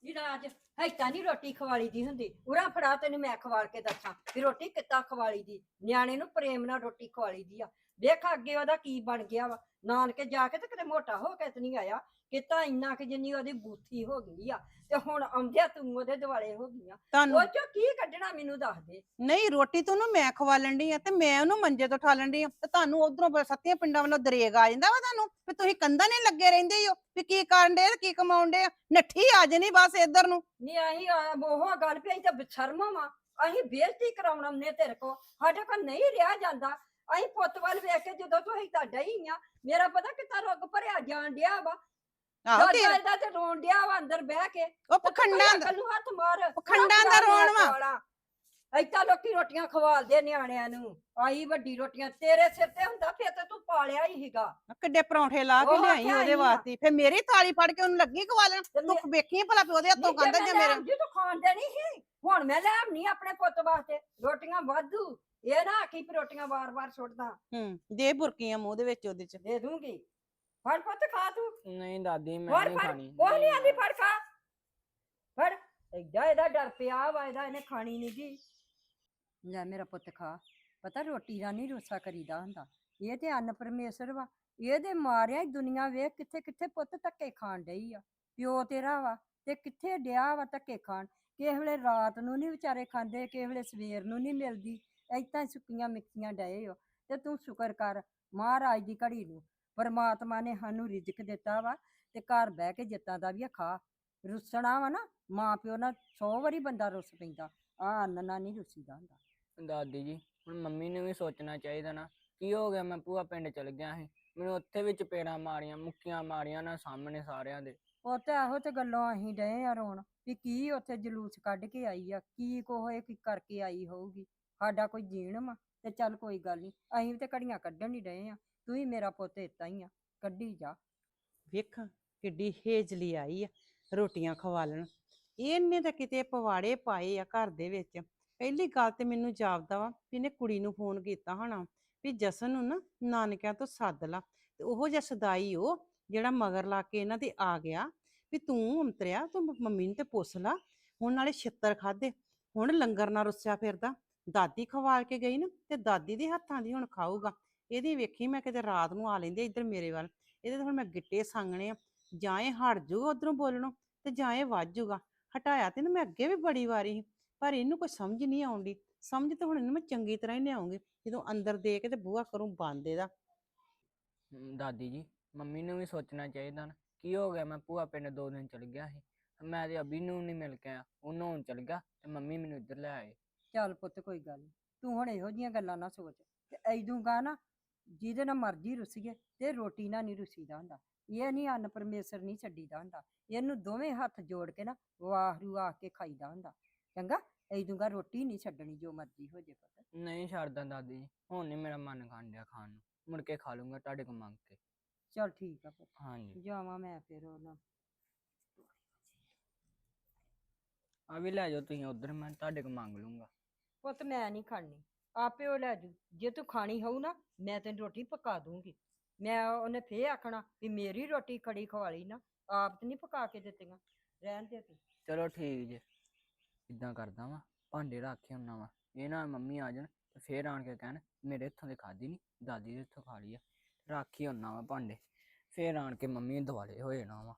Speaker 2: ਜੀ ਰਾਜ ਹੈਤਾ ਨਹੀਂ ਰੋਟੀ ਖਵਾਲੀ ਦੀ ਹੁੰਦੀ। ਉਰਾ ਫੜਾ ਤੈਨੂੰ ਮੈਂ ਖਵਾਲ ਕੇ ਦੱਸਾਂ ਵੀ ਰੋਟੀ ਕਿੱਦਾਂ ਖਵਾਲੀ ਦੀ। ਨਿਆਣੇ ਨੂੰ ਪ੍ਰੇਮ ਨਾਲ ਰੋਟੀ ਖਵਾਲੀ ਦੀ ਆ। ਵੇਖ ਅੱਗੇ ਉਹਦਾ ਕੀ ਬਣ ਗਿਆ ਵਾ। ਨਾਨਕੇ ਜਾ ਕੇ ਤੇ ਕਿਤੇ ਮੋਟਾ ਹੋ ਕੇ ਤੇ ਨਹੀਂ ਆਇਆ ਕਿਤਾ ਇੰਨਾ ਕਿ ਜਿੰਨੀ ਉਹਦੀ ਬੂਥੀ ਹੋ ਗਈ ਆ ਤੇ ਹੁਣ ਆਉਂਦਿਆ ਤੂੰ ਉਹਦੇ ਦੁਆਲੇ ਹੋ ਗਈਆਂ।
Speaker 5: ਤੁਹਾਨੂੰ
Speaker 2: ਉਹ ਚੋਂ ਕੀ ਕੱਢਣਾ ਮੈਨੂੰ ਦੱਸ ਦੇ।
Speaker 5: ਨਹੀਂ ਰੋਟੀ ਤੈਨੂੰ ਮੈਂ ਖਵਾਲਣ ਡਈ ਆ ਤੇ ਮੈਂ ਉਹਨੂੰ ਮੰਜੇ ਤੋਂ ਠਾਲਣ ਡਈ ਆ ਤੇ ਤੁਹਾਨੂੰ ਉਧਰੋਂ ਸੱਤੀਆਂ ਪਿੰਡਾਂ ਵੱਲੋਂ ਦਰੇਗ ਆ ਜਾਂਦਾ ਵਾ ਤੁਹਾਨੂੰ ਵੀ ਤੁਸੀਂ ਕੰਧਾਂ ਨਹੀਂ ਲੱਗੇ ਰਹਿੰਦੇ ਹੋ ਵੀ ਕੀ ਕਰਨ ਦੇ ਕੀ ਕਮਾਉਣ ਦੇ ਨੱਠੀ ਆ ਜਣੀ ਬਸ ਇੱਧਰ ਨੂੰ।
Speaker 2: ਨਹੀਂ ਅਸੀਂ ਆ- ਉਹ ਗੱਲ ਪਈ ਤਾਂ ਬਸ਼ਰਮਾ ਵਾ ਅਸੀਂ ਬੇਇੱਜ਼ਤੀ ਕਰਾਉਣਾ ਨੇ ਤੇਰੇ ਕੋ ਸਾਡੇ ਕੋਲ ਨਹੀਂ ਰਿਹਾ ਜਾਂਦਾ। ਅਸੀਂ ਪੁੱਤ ਵੱਲ ਵੇਖ ਕੇ ਜਦੋਂ ਤੂੰ ਅਸੀਂ ਤੁਹਾਡਾ ਹੀ ਆ ਮੇਰਾ ਪਤਾ ਕਿੱਦਾਂ ਰੁੱਗ ਭਰਿਆ ਜਾਣ ਡਿਆ ਵਾ।
Speaker 5: ਆਹੋ
Speaker 2: ਦਾਦਾ
Speaker 5: ਤੇਰੇ
Speaker 2: ਇਹਦਾ ਤੇ ਰੋਣ ਡਿਆ ਵਾ ਅੰਦਰ ਬਹਿ ਕੇ।
Speaker 5: ਉਹ ਪਖੰਡਾਂ ਦਾ
Speaker 2: ਨੂੰ ਹੱਥ ਮਾਰ
Speaker 5: ਪਖੰਡਾਂ ਦਾ ਰੋਣ ਵਾ।
Speaker 2: ਐਤਾ ਲੋਕੀ ਰੋਟੀਆਂ ਖਵਾਲਦੇ ਨਿਆਣਿਆਂ ਨੂੰ। ਆਈ ਵੱਡੀ ਰੋਟੀਆਂ। ਤੇਰੇ ਸਿਰ ਤੇ ਹੁੰਦਾ ਫਿਰ ਤੇ ਤੂੰ ਪਾਲਿਆ ਹੀ ਹੀਗਾ
Speaker 5: ਕਿੱਡੇ ਪਰੌਂਠੇ ਲਾ ਕੇ ਲਿਆਈ ਉਹਦੇ। ਵਾਸਤੇ। ਫਿਰ ਮੇਰੀ ਥਾਲੀ ਫੜ ਕੇ ਉਹਨੂੰ ਲੱਗੀ ਖਵਾਲਣ?
Speaker 2: ਤੇ
Speaker 5: ਵੇਖੀ ਭਲਾ ਵੀ ਉਹਦੇ ਹੱਥੋਂ ਕੰਦਾ ਜੇ ਮੇਰੇ
Speaker 2: ਜੀ ਤੂੰ ਖਾਣ ਦੇ ਨਹੀਂ ਸੀ। ਹੁਣ ਮੈਂ ਲੈ ਆਉਣੀ ਆਪਣੇ ਪੁੱਤ ਵਾਸਤੇ। ਰੋਟੀਆਂ ਵਾਧੂ। ਇਹ ਨਾ ਆਖੀ ਵੀ ਰੋਟੀਆਂ ਵਾਰ-ਵਾਰ ਸੁੱਟਦਾ।
Speaker 5: ਹੂੰ ਦੇ ਬੁਰਕੀਆਂ ਮੂੰਹ ਦੇ ਵਿੱਚ ਉਹਦੇ ਚ।
Speaker 2: ਦੇ ਦੂੰਗੀ। ਫੜ ਪੁੱਤ ਖਾ ਤੂੰ।
Speaker 4: ਨਹੀਂ ਦਾਦੀ ਮੈਂ
Speaker 2: ਫੜ
Speaker 4: ਨਹੀਂ
Speaker 2: ਫੜ।
Speaker 4: ਖਾਣੀ।
Speaker 2: ਉਹ ਨਹੀਂ ਆਂਦੀ। ਫੜ ਖਾ। ਫੜ। ਐਡਾ ਇਹਦਾ ਡਰ ਪਿਆ ਵਾ ਇਹਦਾ ਇਹਨੇ ਖਾਣੀ ਨਹੀਂ ਗੀ। ਲੈ ਮੇਰਾ ਪੁੱਤ ਖਾ। ਪਤਾ ਰੋਟੀ ਦਾ ਨਹੀਂ ਰੋਸਾ ਕਰੀਦਾ ਹੁੰਦਾ। ਇਹ ਤੇ ਅੰਨ ਪਰਮੇਸ਼ਰ ਵਾ। ਇਹਦੇ ਮਾਰਿਆ ਹੀ ਦੁਨੀਆ ਵੇਖ ਕਿੱਥੇ ਕਿੱਥੇ ਪੁੱਤ ਧੱਕੇ ਖਾਣ ਡਈ ਆ। ਪਿਓ ਤੇਰਾ ਵਾ ਤੇ ਕਿੱਥੇ ਡਿਆ ਵਾ ਧੱਕੇ ਖਾਣ। ਕਿਸੇ ਵੇਲੇ ਰਾਤ ਨੂੰ ਨਹੀਂ ਵਿਚਾਰੇ ਖਾਂਦੇ ਕਿਸੇ ਵੇਲੇ ਸਵੇਰ ਨੂੰ ਨਹੀਂ ਮਿਲਦੀ। ਏਦਾਂ ਹੀ ਸੁੱਕੀਆਂ ਮਿੱਕੀਆਂ ਡਏ ਹੋ ਤੇ ਤੂੰ ਸ਼ੁਕਰ ਕਰ ਮਹਾਰਾਜ ਦੀ ਘੜੀ ਨੂੰ ਪਰਮਾਤਮਾ ਨੇ ਸਾਨੂੰ ਰਿਜ਼ਕ ਦਿੱਤਾ ਵਾ ਤੇ ਘਰ ਬਹਿ ਕੇ ਜਿੱਤਾਂ ਦਾ ਵੀ ਖਾ ਰੁੱਸਣਾ ਵਾ ਨਾ ਮਾਂ ਪਿਓ ਨਾਲ 100 ਵਾਰੀ ਬੰਦਾ ਰੁੱਸ ਪੈਂਦਾ ਆ ਅੰਨ ਨਾਲ ਨਹੀਂ ਰੁੱਸੀਦਾ ਹੁੰਦਾ।
Speaker 4: ਦਾਦੀ ਜੀ ਹੁਣ ਮੰਮੀ ਨੂੰ ਵੀ ਸੋਚਣਾ ਚਾਹੀਦਾ ਨਾ ਕੀ ਹੋ ਗਿਆ ਮੈਂ ਭੂਆ ਪਿੰਡ ਚਲ ਗਿਆ ਸੀ ਮੈਨੂੰ ਉੱਥੇ ਵੀ ਚਪੇੜਾਂ ਮਾਰੀਆਂ ਮੁੱਕੀਆਂ ਮਾਰੀਆਂ ਨਾ ਸਾਹਮਣੇ ਸਾਰਿਆਂ ਦੇ।
Speaker 2: ਉਹ ਤੇ ਇਹੋ ਤੇ ਗੱਲੋਂ ਅਸੀਂ ਡਏ ਆ ਰੋਣ ਵੀ ਕੀ ਉੱਥੇ ਜਲੂਸ ਕੱਢ ਕੇ ਆਈ ਆ ਕੀ ਕੋਹੇ ਕੀ ਕਰਕੇ ਆਈ ਹੋਊਗੀ। ਸਾਡਾ ਕੋਈ ਜੀਣ ਵਾ ਤੇ ਚੱਲ ਕੋਈ ਗੱਲ ਨਹੀਂ ਅਸੀਂ ਵੀ ਤੇ ਘੜੀਆਂ ਕੱਢਣ ਹੀ ਡਏ ਆ, ਤੂੰ ਹੀ ਮੇਰਾ ਪੁੱਤ ਏਦਾਂ ਹੀ ਆ, ਕੱਢੀ ਜਾ।
Speaker 5: ਵੇਖਾਂ ਕਿੱਡੀ ਹੇਜਲੀ ਆਈ ਆ ਰੋਟੀਆਂ ਖਵਾਲਣ ਇਹਨੇ ਤਾਂ ਕਿਤੇ ਪਵਾੜੇ ਪਾਏ ਆ ਘਰ ਦੇ ਵਿੱਚ। ਪਹਿਲੀ ਗੱਲ ਤੇ ਮੈਨੂੰ ਜਾਪਦਾ ਵਾ ਵੀ ਇਹਨੇ ਕੁੜੀ ਨੂੰ ਫੋਨ ਕੀਤਾ ਹੋਣਾ ਵੀ ਜਸਨ ਨੂੰ ਨਾ ਨਾਨਕਿਆਂ ਤੋਂ ਸੱਦ ਲਾ। ਤੇ ਉਹ ਜਿਹਾ ਸਦਾਈ ਉਹ ਜਿਹੜਾ ਮਗਰ ਲਾ ਕੇ ਇਹਨਾਂ ਦੇ ਆ ਗਿਆ ਵੀ ਤੂੰ ਅੰਤਰਿਆ, ਤੂੰ ਮੰਮੀ ਨੂੰ ਤੇ ਪੁੱਛ ਲਾ, ਹੁਣ ਨਾਲੇ ਛਿੱਤਰ ਖਾਦੇ ਹੁਣ ਲੰਗਰ ਨਾਲ ਰੁੱਸਿਆ ਫਿਰਦਾ। ਦਾਦੀ ਖਵਾਲ ਕੇ ਗਈ ਨਾ, ਤੇ ਦਾਦੀ ਦੇ ਹੱਥਾਂ ਦੀ ਹੁਣ ਖਾਊਗਾ। ਇਹਦੀ ਵੇਖੀ ਮੈਂ ਕਿਤੇ ਰਾਤ ਨੂੰ ਆ ਲੈਂਦੇ ਇੱਧਰ ਮੇਰੇ ਵੱਲ। ਇਹਦੇ ਤਾਂ ਹੁਣ ਮੈਂ ਗਿੱਟੇ ਸੰਗਣੇ ਆ। ਜਾਂ ਇਹ ਹਟ ਜਾਊਗਾ ਉਧਰੋਂ ਬੋਲਣੋਂ ਤੇ ਜਾਂ ਇਹ ਵੱਧ ਜਾਊਗਾ। ਹਟਾਇਆ ਤੇ ਨਾ ਮੈਂ ਅੱਗੇ ਵੀ ਬੜੀ ਵਾਰੀ ਪਰ ਇਹਨੂੰ ਕੋਈ ਸਮਝ ਨਹੀਂ ਆਉਂਦੀ। ਸਮਝ ਤਾਂ ਹੁਣ ਇਹਨੂੰ ਮੈਂ ਚੰਗੀ ਤਰ੍ਹਾਂ ਹੀ ਲਿਆਉਂਗੀ, ਜਦੋਂ ਅੰਦਰ ਦੇ ਕੇ ਤੇ ਬੂਹਾ ਕਰੂੰ ਬੰਦ ਇਹਦਾ।
Speaker 4: ਦਾਦੀ ਜੀ, ਮੰਮੀ ਨੂੰ ਵੀ ਸੋਚਣਾ ਚਾਹੀਦਾ ਨਾ। ਕੀ ਹੋ ਗਿਆ? ਮੈਂ ਭੂਆ ਪਿੰਡ ਦੋ ਦਿਨ ਚਲ ਗਿਆ ਸੀ। ਮੈਂ ਤੇ ਅਭੀ ਨੂੰ ਨਹੀਂ ਮਿਲ ਕੇ ਆਇਆ। ਉਹਨੂੰ ਹੁਣ ਚਲ ਗਿਆ ਤੇ ਮੰਮੀ ਮੈਨੂੰ ਇੱਧਰ ਲੈ ਆਏ।
Speaker 2: ਚੱਲ ਪੁੱਤ ਕੋਈ ਗੱਲ ਨੀ ਤੂੰ ਹੁਣ ਇਹੋ ਜੀਆਂ ਗੱਲਾਂ ਨਾ ਸੋਚ ਤੇ ਐਦੂਗਾ ਨਾ ਜਿਹਦੇ ਨਾਲ ਮਰਜ਼ੀ ਰੁੱਸੀਏ ਤੇ ਰੋਟੀ ਨਾਲ ਨਹੀਂ ਰੁੱਸੀਦਾ ਹੁੰਦਾ ਇਹ ਨਹੀਂ ਅੰਨ ਪਰਮੇਸ਼ਰ ਨਹੀਂ ਛੱਡੀਦਾ ਹੁੰਦਾ ਇਹਨੂੰ ਦੋਵੇਂ ਹੱਥ ਜੋੜ ਕੇ ਨਾ ਵਾਹਰੂ ਆ ਕੇ ਖਾਈਦਾ ਹੁੰਦਾ ਚੰਗਾ? ਐਦੂਗਾ ਰੋਟੀ ਨਹੀਂ ਛੱਡਣੀ ਜੋ ਮਰਜ਼ੀ ਹੋ ਜੇ ਪੁੱਤ।
Speaker 4: ਨਹੀਂ ਛੱਡਦਾ ਦਾਦੀ ਜੀ ਹੁਣ ਨਹੀਂ ਮੇਰਾ ਮਨ ਖਾਣ ਡਿਆ ਖਾਣ ਨੂੰ ਮੁੜ ਕੇ ਖਾ ਲੂੰਗਾ ਤੁਹਾਡੇ ਕੋਲ ਮੰਗ ਕੇ।
Speaker 2: ਚੱਲ ਠੀਕ ਆ ਪੁੱਤ
Speaker 4: ਹਾਂਜੀ।
Speaker 2: ਜਾਵਾਂ ਮੈਂ ਫਿਰ ਉਹਨਾਂ
Speaker 4: ਆ ਵੀ ਲੈ ਜਾਓ ਤੁਸੀਂ ਉਧਰ ਮੈਂ ਤੁਹਾਡੇ ਕੋਲ ਮੰਗ ਲੂੰਗਾ।
Speaker 2: ਪੁੱਤ ਮੈਂ ਨਹੀਂ ਖਾਣੀ। ਆਪੇ ਉਹ ਲੈ ਜੂ। ਜੇ ਤੂੰ ਖਾਣੀ ਹੋਊ ਨਾ, ਮੈਂ ਤੈਨੂੰ ਰੋਟੀ ਪਕਾ ਦੂੰਗੀ। ਮੈਂ ਉਹਨੇ ਫੇਰ ਆਖਣਾ ਵੀ ਮੇਰੀ ਰੋਟੀ ਖੜੀ ਖਵਾਲੀ ਨਾ, ਆਪ ਤੇ ਨਹੀਂ ਪਕਾ ਕੇ ਦਿੱਤੀਆਂ। ਰਹਿਣ ਦੇ ਤੂੰ।
Speaker 4: ਚਲੋ ਠੀਕ ਜੇ। ਇਦਾਂ ਕਰਦਾ ਵਾਂ, ਭਾਂਡੇ ਰੱਖ ਕੇ ਆਉਣਾ ਵਾ। ਇਹ ਨਾ ਮੰਮੀ ਆ ਜਾਣ ਤੇ ਫੇਰ ਆਣ ਕੇ ਕਹਿਣ, ਮੇਰੇ ਹੱਥੋਂ ਦੇ ਖਾਦੀ ਨਹੀਂ ਦਾਦੀ ਦੇ ਹੱਥੋਂ ਖਾ ਲਈ ਆ। ਰੱਖ ਹੀ ਆਉਣਾ ਵਾ ਭਾਂਡੇ। ਫੇਰ ਆਣ ਕੇ ਮੰਮੀ ਦਿਵਾਲੇ ਹੋ ਜਾਣਾ ਵਾ।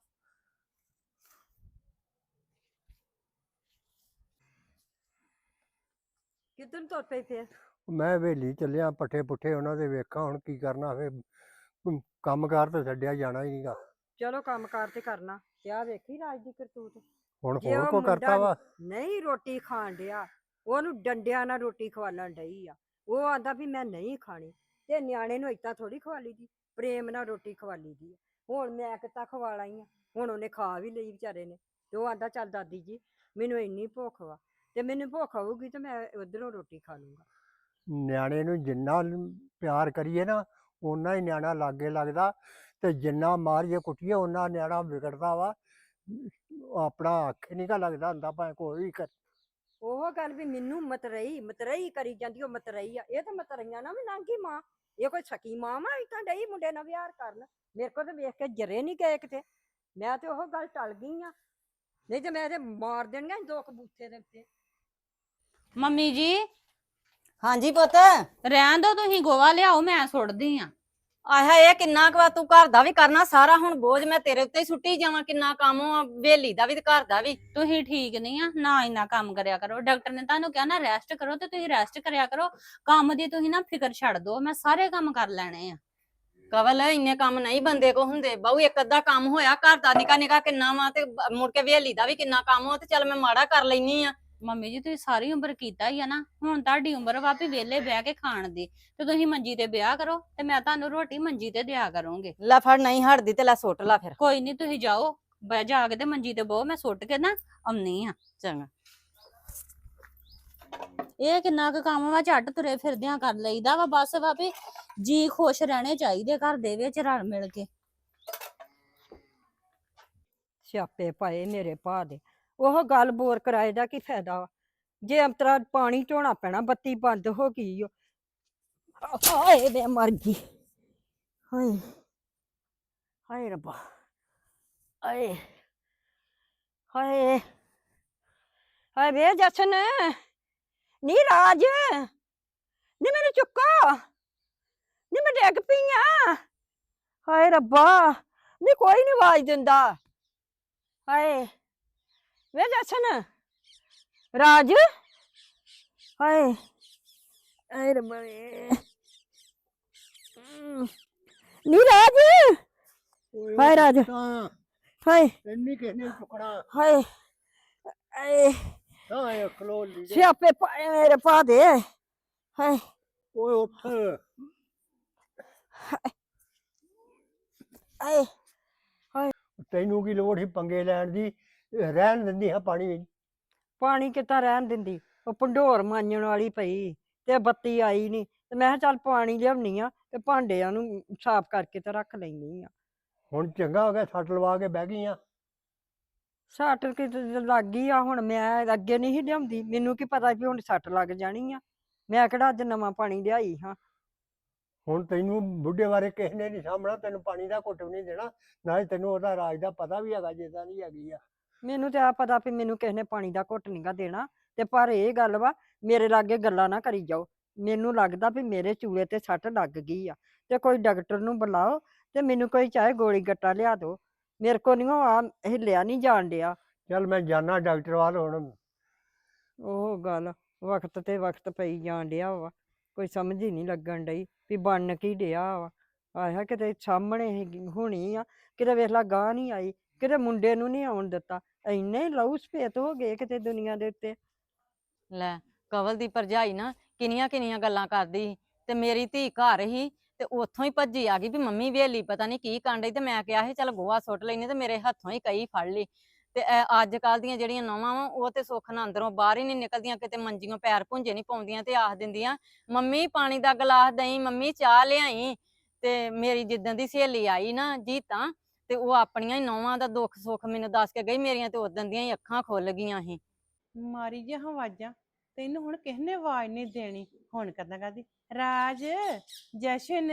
Speaker 2: ਨੂੰ ਤੁਰ ਫੇਰ
Speaker 1: ਮੈਂ ਹਵੇਲੀ ਚੱਲਿਆ ਪੱਠੇ ਪੁੱਠੇ ਉਹਨਾਂ ਦੇ ਵੇਖਾਂ ਹੁਣ ਕੀ ਕਰਨਾ ਫੇ ਕੰਮਕਾਰ ਤਾਂ ਛੱਡਿਆ ਜਾਣਾ ਹੀ ਨਹੀਂਗਾ।
Speaker 2: ਚਲੋ ਕੰਮਕਾਰ ਤੇ ਕਰਨਾ ਤੇ ਆ ਵੇਖੀ ਰਾਜ ਦੀ ਕਰਤੂਤ।
Speaker 1: ਹੁਣ
Speaker 2: ਜੇ
Speaker 1: ਹੋਰ
Speaker 2: ਉਹ
Speaker 1: ਕੋ
Speaker 2: ਮੁੰਡਾ
Speaker 1: ਕਰਤਾ ਵਾ?
Speaker 2: ਨਹੀਂ ਰੋਟੀ ਖਾਣ ਡਿਆ ਉਹਨੂੰ ਡੰਡਿਆਂ ਨਾਲ ਰੋਟੀ ਖਵਾਲਣ ਡਈ ਆ। ਉਹ ਆਂਦਾ ਵੀ ਮੈਂ ਨਹੀਂ ਖਾਣੀ ਤੇ ਨਿਆਣੇ ਨੂੰ ਏਦਾਂ ਥੋੜੀ ਖਵਾਲੀ ਦੀ ਪ੍ਰੇਮ ਨਾਲ ਰੋਟੀ ਖਵਾਲੀ ਦੀ ਆ। ਹੁਣ ਮੈਂ ਕਿਤਾ ਖਵਾ ਲਈ ਆ? ਹੁਣ ਉਹਨੇ ਖਾ ਵੀ ਲਈ ਵਿਚਾਰੇ ਨੇ ਤੇ ਉਹ ਆਂਦਾ ਚੱਲ ਦਾਦੀ ਜੀ ਮੈਨੂੰ ਇੰਨੀ ਭੁੱਖ ਵਾ ਤੇ ਮੈਨੂੰ ਭੁੱਖ ਆਊਗੀ ਤੇ ਮੈਂ ਉਧਰੋਂ ਰੋਟੀ ਖਾ ਲੂੰਗਾ।
Speaker 1: ਨਿਆਣੇ ਨੂੰ ਜਿੰਨਾ ਪਿਆਰ ਕਰੀਏ ਨਾ ਓਨਾ ਹੀ ਨਿਆਣਾ ਲਾਗੇ ਲੱਗਦਾ ਤੇ ਜਿੰਨਾ ਮਾਰੀਏ ਕੁੱਟੀਏ ਓਨਾ ਨਿਆਣਾ ਵਿਗੜਦਾ ਵਾ। ਆਪਣਾ ਅੱਖ ਨਹੀਂ ਕਾ ਲੱਗਦਾ ਹੁੰਦਾ ਭਾਵੇਂ ਕੋਈ ਕਰ।
Speaker 2: ਉਹ ਗੱਲ ਵੀ ਮੈਨੂੰ ਮਤਰਈ ਮਤਰਈ ਕਰੀ ਜਾਂਦੀ ਉਹ ਮਤਰਈ ਆ। ਇਹ ਤਾਂ ਮਤਰਈਆਂ ਨਾ ਵੀ ਨਾਂਗੀ ਮਾਂ। ਇਹ ਕੋਈ ਸਕੀ ਮਾਂ ਵਾ ਇਤਾਂ ਡਈ ਮੁੰਡੇ ਨਾਲ ਵਿਆਹ ਕਰਨ। ਮੇਰੇ ਕੋਲ ਤਾਂ ਵੇਖ ਕੇ ਜਰੇ ਨਹੀਂ ਗਏ ਕਿਤੇ। ਮੈਂ ਤੇ ਉਹ ਗੱਲ ਟਲ ਗਈ ਆ। ਨਹੀਂ ਤੇ ਮੈਂ ਤੇ ਮਾਰ ਦੇਣੀਆਂ ਦੋ ਕਬੂਥੇ ਦੇ ਉੱਤੇ
Speaker 3: ਮੰਮੀ ਜੀ
Speaker 7: ਹਾਂਜੀ ਪੁੱਤ।
Speaker 3: ਰਹਿਣ ਦੋ ਤੁਸੀਂ ਗੋਵਾ ਲਿਆਓ ਮੈਂ ਸੁੱਟਦੀ ਆ
Speaker 7: ਆਹਾ ਇਹ ਕਿੰਨਾ ਕੁ ਵਾ ਤੂੰ ਘਰ ਦਾ ਵੀ ਕਰਨਾ ਸਾਰਾ ਹੁਣ ਬੋਝ ਮੈਂ ਤੇਰੇ ਉੱਤੇ ਹੀ ਸੁੱਟੀ ਜਾਵਾਂ ਕਿੰਨਾ ਕੰਮ ਆ ਵੇਲੀ ਦਾ ਵੀ ਤੇ ਘਰ ਦਾ ਵੀ।
Speaker 3: ਤੁਸੀਂ ਠੀਕ ਨਹੀਂ ਆ ਨਾ ਇੰਨਾ ਕੰਮ ਕਰਿਆ ਕਰੋ। ਡਾਕਟਰ ਨੇ ਤੁਹਾਨੂੰ ਕਿਹਾ ਨਾ ਰੈਸਟ ਕਰੋ ਤੇ ਤੁਸੀਂ ਰੈਸਟ ਕਰਿਆ ਕਰੋ। ਕੰਮ ਦੀ ਤੁਸੀਂ ਨਾ ਫਿਕਰ ਛੱਡ ਦਿਓ ਮੈਂ ਸਾਰੇ ਕੰਮ ਕਰ ਲੈਣੇ ਆ।
Speaker 7: ਕਵਲ ਇੰਨੇ ਕੰਮ ਨਹੀਂ ਬੰਦੇ ਕੋ ਹੁੰਦੇ। ਬਹੁ ਇੱਕ ਅੱਧਾ ਕੰਮ ਹੋਇਆ ਘਰ ਦਾ ਨਿਕਾ ਨਿਕਾ ਕਿੰਨਾ ਵਾ ਤੇ ਬ- ਮੁੜ ਕੇ ਵੇਲੀ ਦਾ ਵੀ ਕਿੰਨਾ ਕੰਮ ਹੋ ਤੇ ਚੱਲ ਮੈਂ ਮਾੜਾ ਕਰ ਲੈਨੀ ਆ।
Speaker 3: ਮੰਮੀ ਜੀ ਤੁਸੀਂ ਸਾਰੀ ਉਮਰ ਕੀਤਾ ਹੀ ਆ ਨਾ ਹੁਣ ਤੁਹਾਡੀ ਉਮਰ ਵਾ ਵੀ ਵਿਹਲੇ ਬਹਿ ਕੇ ਖਾਣ ਦੀ ਤੇ ਤੁਸੀਂ ਮੰਜੀ ਤੇ ਵਿਆਹ ਕਰੋ ਤੇ ਮੈਂ ਤੁਹਾਨੂੰ ਰੋਟੀ ਮੰਜੀ ਤੇ ਦਿਆ ਕਰੂੰਗੀ।
Speaker 7: ਲੈ ਫੜ ਨਹੀਂ ਹਟਦੀ ਤੇ ਲੈ ਸੁੱਟ ਲਾ ਫਿਰ।
Speaker 3: ਕੋਈ ਨਹੀਂ ਤੁਸੀਂ ਜਾਓ ਬਹਿ ਜਾ ਕੇ ਤੇ ਮੰਜੀ ਤੇ ਬਹੁ ਮੈਂ ਸੁੱਟ ਕੇ ਨਾ ਆਉਣੀ ਆ
Speaker 7: ਚੰਗਾ।
Speaker 3: ਇਹ ਕਿੰਨਾ ਕੁ ਕੰਮ ਵਾ ਝੱਟ ਤੁਰੇ ਫਿਰਦਿਆਂ ਕਰ ਲਈਦਾ ਵਾ ਬਸ ਵਾ ਵੀ ਜੀ ਖੁਸ਼ ਰਹਿਣੇ ਚਾਹੀਦੇ ਘਰ ਦੇ ਵਿੱਚ ਰਲ ਮਿਲ ਕੇ।
Speaker 2: ਸਿਆਪੇ ਪਾਏ ਮੇਰੇ ਭਾ ਦੇ। ਉਹ ਗੱਲ ਬੋਰ ਕਰਾਏ ਦਾ ਕੀ ਫਾਇਦਾ ਵਾ? ਜੇ ਅੰਤਰਾ ਪਾਣੀ ਢੋਣਾ ਪੈਣਾ, ਬੱਤੀ ਬੰਦ ਹੋ ਗਈ ਓ। ਹਾਏ ਵੇ ਮਰ ਗਈ। ਹਾਏ ਹਾਏ ਰੱਬਾ। ਹਾਏ ਹਾਏ ਹਾਏ ਵੇ ਜਸਨ। ਨੀ ਰਾਜ। ਨੀ ਮੈਨੂੰ ਚੁੱਕੋ। ਨੀ ਮੈਂ ਡਿੱਗ ਪਈ ਆਂ। ਹਾਏ ਰੱਬਾ। ਨੀ ਕੋਈ ਨਹੀਂ ਆਵਾਜ਼ ਦਿੰਦਾ। ਹਾਏ। ਵੇ ਜਸਨ। ਰਾਜ। ਹਾਏ। ਹਾਏ ਰੱਬਾ ਵੇ ਨੀ ਰਾਜ। ਹਾਏ ਰਾਜ। ਹਾਏ।
Speaker 1: ਇੰਨੀ ਕਿਸ ਨੇ ਚੁੱਕਣਾ
Speaker 2: ਹਾਏ। ਹਾਏ
Speaker 1: ਤਾਂ ਇਹ ਖਲੋ ਲਈ ਦੇ।
Speaker 2: ਸਿਆਪੇ ਪਾਏ ਮੇਰੇ ਪਾ ਦੇ। ਹਾਏ।
Speaker 1: ਓਏ ਉੱਠ।
Speaker 2: ਹਾਏ।
Speaker 1: ਤੈਨੂੰ ਕੀ ਲੋੜ ਸੀ ਪੰਗੇ ਲੈਣ ਦੀ? ਰਹਿਣ ਦਿੰਦੀ ਹਾਂ ਪਾਣੀ ਵਿੱਚ।
Speaker 2: ਪਾਣੀ ਕਿੱਦਾਂ ਰਹਿਣ ਦਿੰਦੀ? ਉਹ ਪੰਡੋਰ ਮਾਂਜਣ ਵਾਲੀ ਪਈ ਤੇ ਬੱਤੀ ਆਈ ਨਹੀਂ ਤੇ ਮੈਂ ਕਿਹਾ ਚੱਲ ਪਾਣੀ ਲਿਆਉਣੀ ਆ ਤੇ ਭਾਂਡਿਆਂ ਨੂੰ ਸਾਫ਼ ਕਰਕੇ ਤੇ ਰੱਖ ਲੈਣੀ ਆ।
Speaker 1: ਹੁਣ ਚੰਗਾ ਹੋ ਗਿਆ ਸੱਟ ਲਵਾ ਕੇ ਬਹਿ ਗਈ ਆ।
Speaker 2: ਸੱਟ ਕਿ ਲੱਗ ਗਈ ਆ ਹੁਣ ਮੈਂ ਅੱਗੇ ਨਹੀਂ ਸੀ ਲਿਆਉਂਦੀ। ਮੈਨੂੰ ਕੀ ਪਤਾ ਵੀ ਹੁਣ ਸੱਟ ਲੱਗ ਜਾਣੀ ਆ। ਮੈਂ ਕਿਹੜਾ ਅੱਜ ਨਵਾਂ ਪਾਣੀ ਲਿਆਈ ਹਾਂ।
Speaker 1: ਹੁਣ ਤੈਨੂੰ ਬੁੱਢੇ ਬਾਰੇ ਕਿਸੇ ਨੇ ਨਹੀਂ ਸਾਹਮਣਾ ਤੈਨੂੰ ਪਾਣੀ ਦਾ ਘੁੱਟ ਵੀ ਨਹੀਂ ਦੇਣਾ। ਨਾਲੇ ਤੈਨੂੰ ਉਹਦਾ ਰਾਜ ਦਾ ਪਤਾ ਵੀ ਹੈਗਾ ਜਿੱਦਾਂ ਦੀ ਹੈਗੀ ਆ।
Speaker 2: ਮੈਨੂੰ ਤੇ ਆ ਪਤਾ ਵੀ ਮੈਨੂੰ ਕਿਸੇ ਨੇ ਪਾਣੀ ਦਾ ਘੁੱਟ ਨਹੀਂਗਾ ਦੇਣਾ ਤੇ ਪਰ ਇਹ ਗੱਲ ਵਾ ਮੇਰੇ ਲਾਗੇ ਗੱਲਾਂ ਨਾ ਕਰੀ ਜਾਓ। ਮੈਨੂੰ ਲੱਗਦਾ ਵੀ ਮੇਰੇ ਚੂਲੇ ਤੇ ਸੱਟ ਲੱਗ ਗਈ ਆ ਤੇ ਕੋਈ ਡਾਕਟਰ ਨੂੰ ਬੁਲਾਓ ਤੇ ਮੈਨੂੰ ਕੋਈ ਚਾਹੇ ਗੋਲੀ ਗੱਟਾ ਲਿਆ ਦਿਓ। ਮੇਰੇ ਕੋ ਨਹੀਂ ਆ ਹਿੱਲਿਆ ਨਹੀਂ ਜਾਣ ਡਿਆ।
Speaker 1: ਚੱਲ ਮੈਂ ਜਾਣਾ ਡਾਕਟਰ ਵੱਲ ਹੁਣ।
Speaker 2: ਉਹ ਗੱਲ ਵਕਤ ਤੇ ਵਕਤ ਪਈ ਜਾਣ ਡਿਆ ਵਾ ਕੋਈ ਸਮਝ ਹੀ ਨਹੀਂ ਲੱਗਣ ਡਈ ਵੀ ਬਣ ਕੀ ਡਿਆ ਵਾ। ਆਇਆ ਕਿਤੇ ਸਾਹਮਣੇ ਹੀ ਹੋਣੀ ਆ ਕਿਤੇ ਵੇਖ ਲਾ ਗਾਂ ਨਹੀਂ ਆਈ। ਕਿਤੇ ਮੁੰਡੇ ਨੂੰ ਨਹੀਂ ਆਉਣ ਦਿੱਤਾ, ਇੰਨੇ ਲਹੂ ਸਫੇਦ ਹੋ ਗਏ ਕਿਤੇ ਦੁਨੀਆ ਦੇ ਉੱਤੇ।
Speaker 7: ਲੈ, ਕਵਲ ਦੀ ਭਰਜਾਈ ਨਾ ਕਿੰਨੀਆਂ ਕਿੰਨੀਆਂ ਗੱਲਾਂ ਕਰਦੀ ਸੀ, ਤੇ ਮੇਰੀ ਧੀ ਘਰ ਹੀ, ਤੇ ਉੱਥੋਂ ਹੀ ਭੱਜੀ ਆ ਗਈ ਵੀ ਮੰਮੀ ਵੇਲੀ ਪਤਾ ਨਹੀਂ ਕੀ ਕਰਨ ਤੇ ਮੈਂ ਕਿਹਾ ਸੀ, ਚੱਲ ਗੋਹਾ ਸੁੱਟ ਲੈਣੀ ਤੇ ਮੇਰੇ ਹੱਥੋਂ ਹੀ ਕਈ ਫੜ ਲਈ। ਤੇ ਅੱਜ ਕੱਲ ਦੀਆਂ ਜਿਹੜੀਆਂ ਨੌਵਾਂ ਵਾ, ਉਹ ਤੇ ਸੁੱਖ ਨਾਲ ਅੰਦਰੋਂ ਬਾਹਰ ਹੀ ਨਹੀਂ ਨਿਕਲਦੀਆਂ, ਕਿਤੇ ਮੰਜੀਆਂ ਪੈਰ ਭੁੰਜੇ ਨਹੀਂ ਪਾਉਂਦੀਆਂ ਤੇ ਆਖ ਦਿੰਦੀਆਂ, ਮੰਮੀ ਪਾਣੀ ਦਾ ਗਲਾਸ ਦਈ, ਮੰਮੀ ਚਾਹ ਲਿਆਈ, ਤੇ ਮੇਰੀ ਜਿੱਦਾਂ ਦੀ ਸਹੇਲੀ ਆਈ ਨਾ ਜੀਤਾਂ ਤੇ ਤੇ ਉਹ ਆਪਣੀਆਂ ਹੀ ਨੌਵਾਂ ਦਾ ਦੁੱਖ ਸੁੱਖ ਮੈਨੂੰ ਦੱਸ ਕੇ ਗਈ, ਮੇਰੀਆਂ ਤੇ ਉਦੋਂ ਦੀਆਂ ਹੀ ਅੱਖਾਂ ਖੁੱਲ ਗਈਆਂ ਸੀ।
Speaker 5: ਮਾਰੀ ਜਿਹਾ ਆਵਾਜ਼ਾਂ, ਤੈਨੂੰ ਹੁਣ ਕਿਸ ਨੇ ਆਵਾਜ਼ ਨਹੀਂ ਦੇਣੀ? ਹੁਣ ਕਰਦਾ ਕਰਦੀ ਰਾਜ, ਜਸ਼ਨ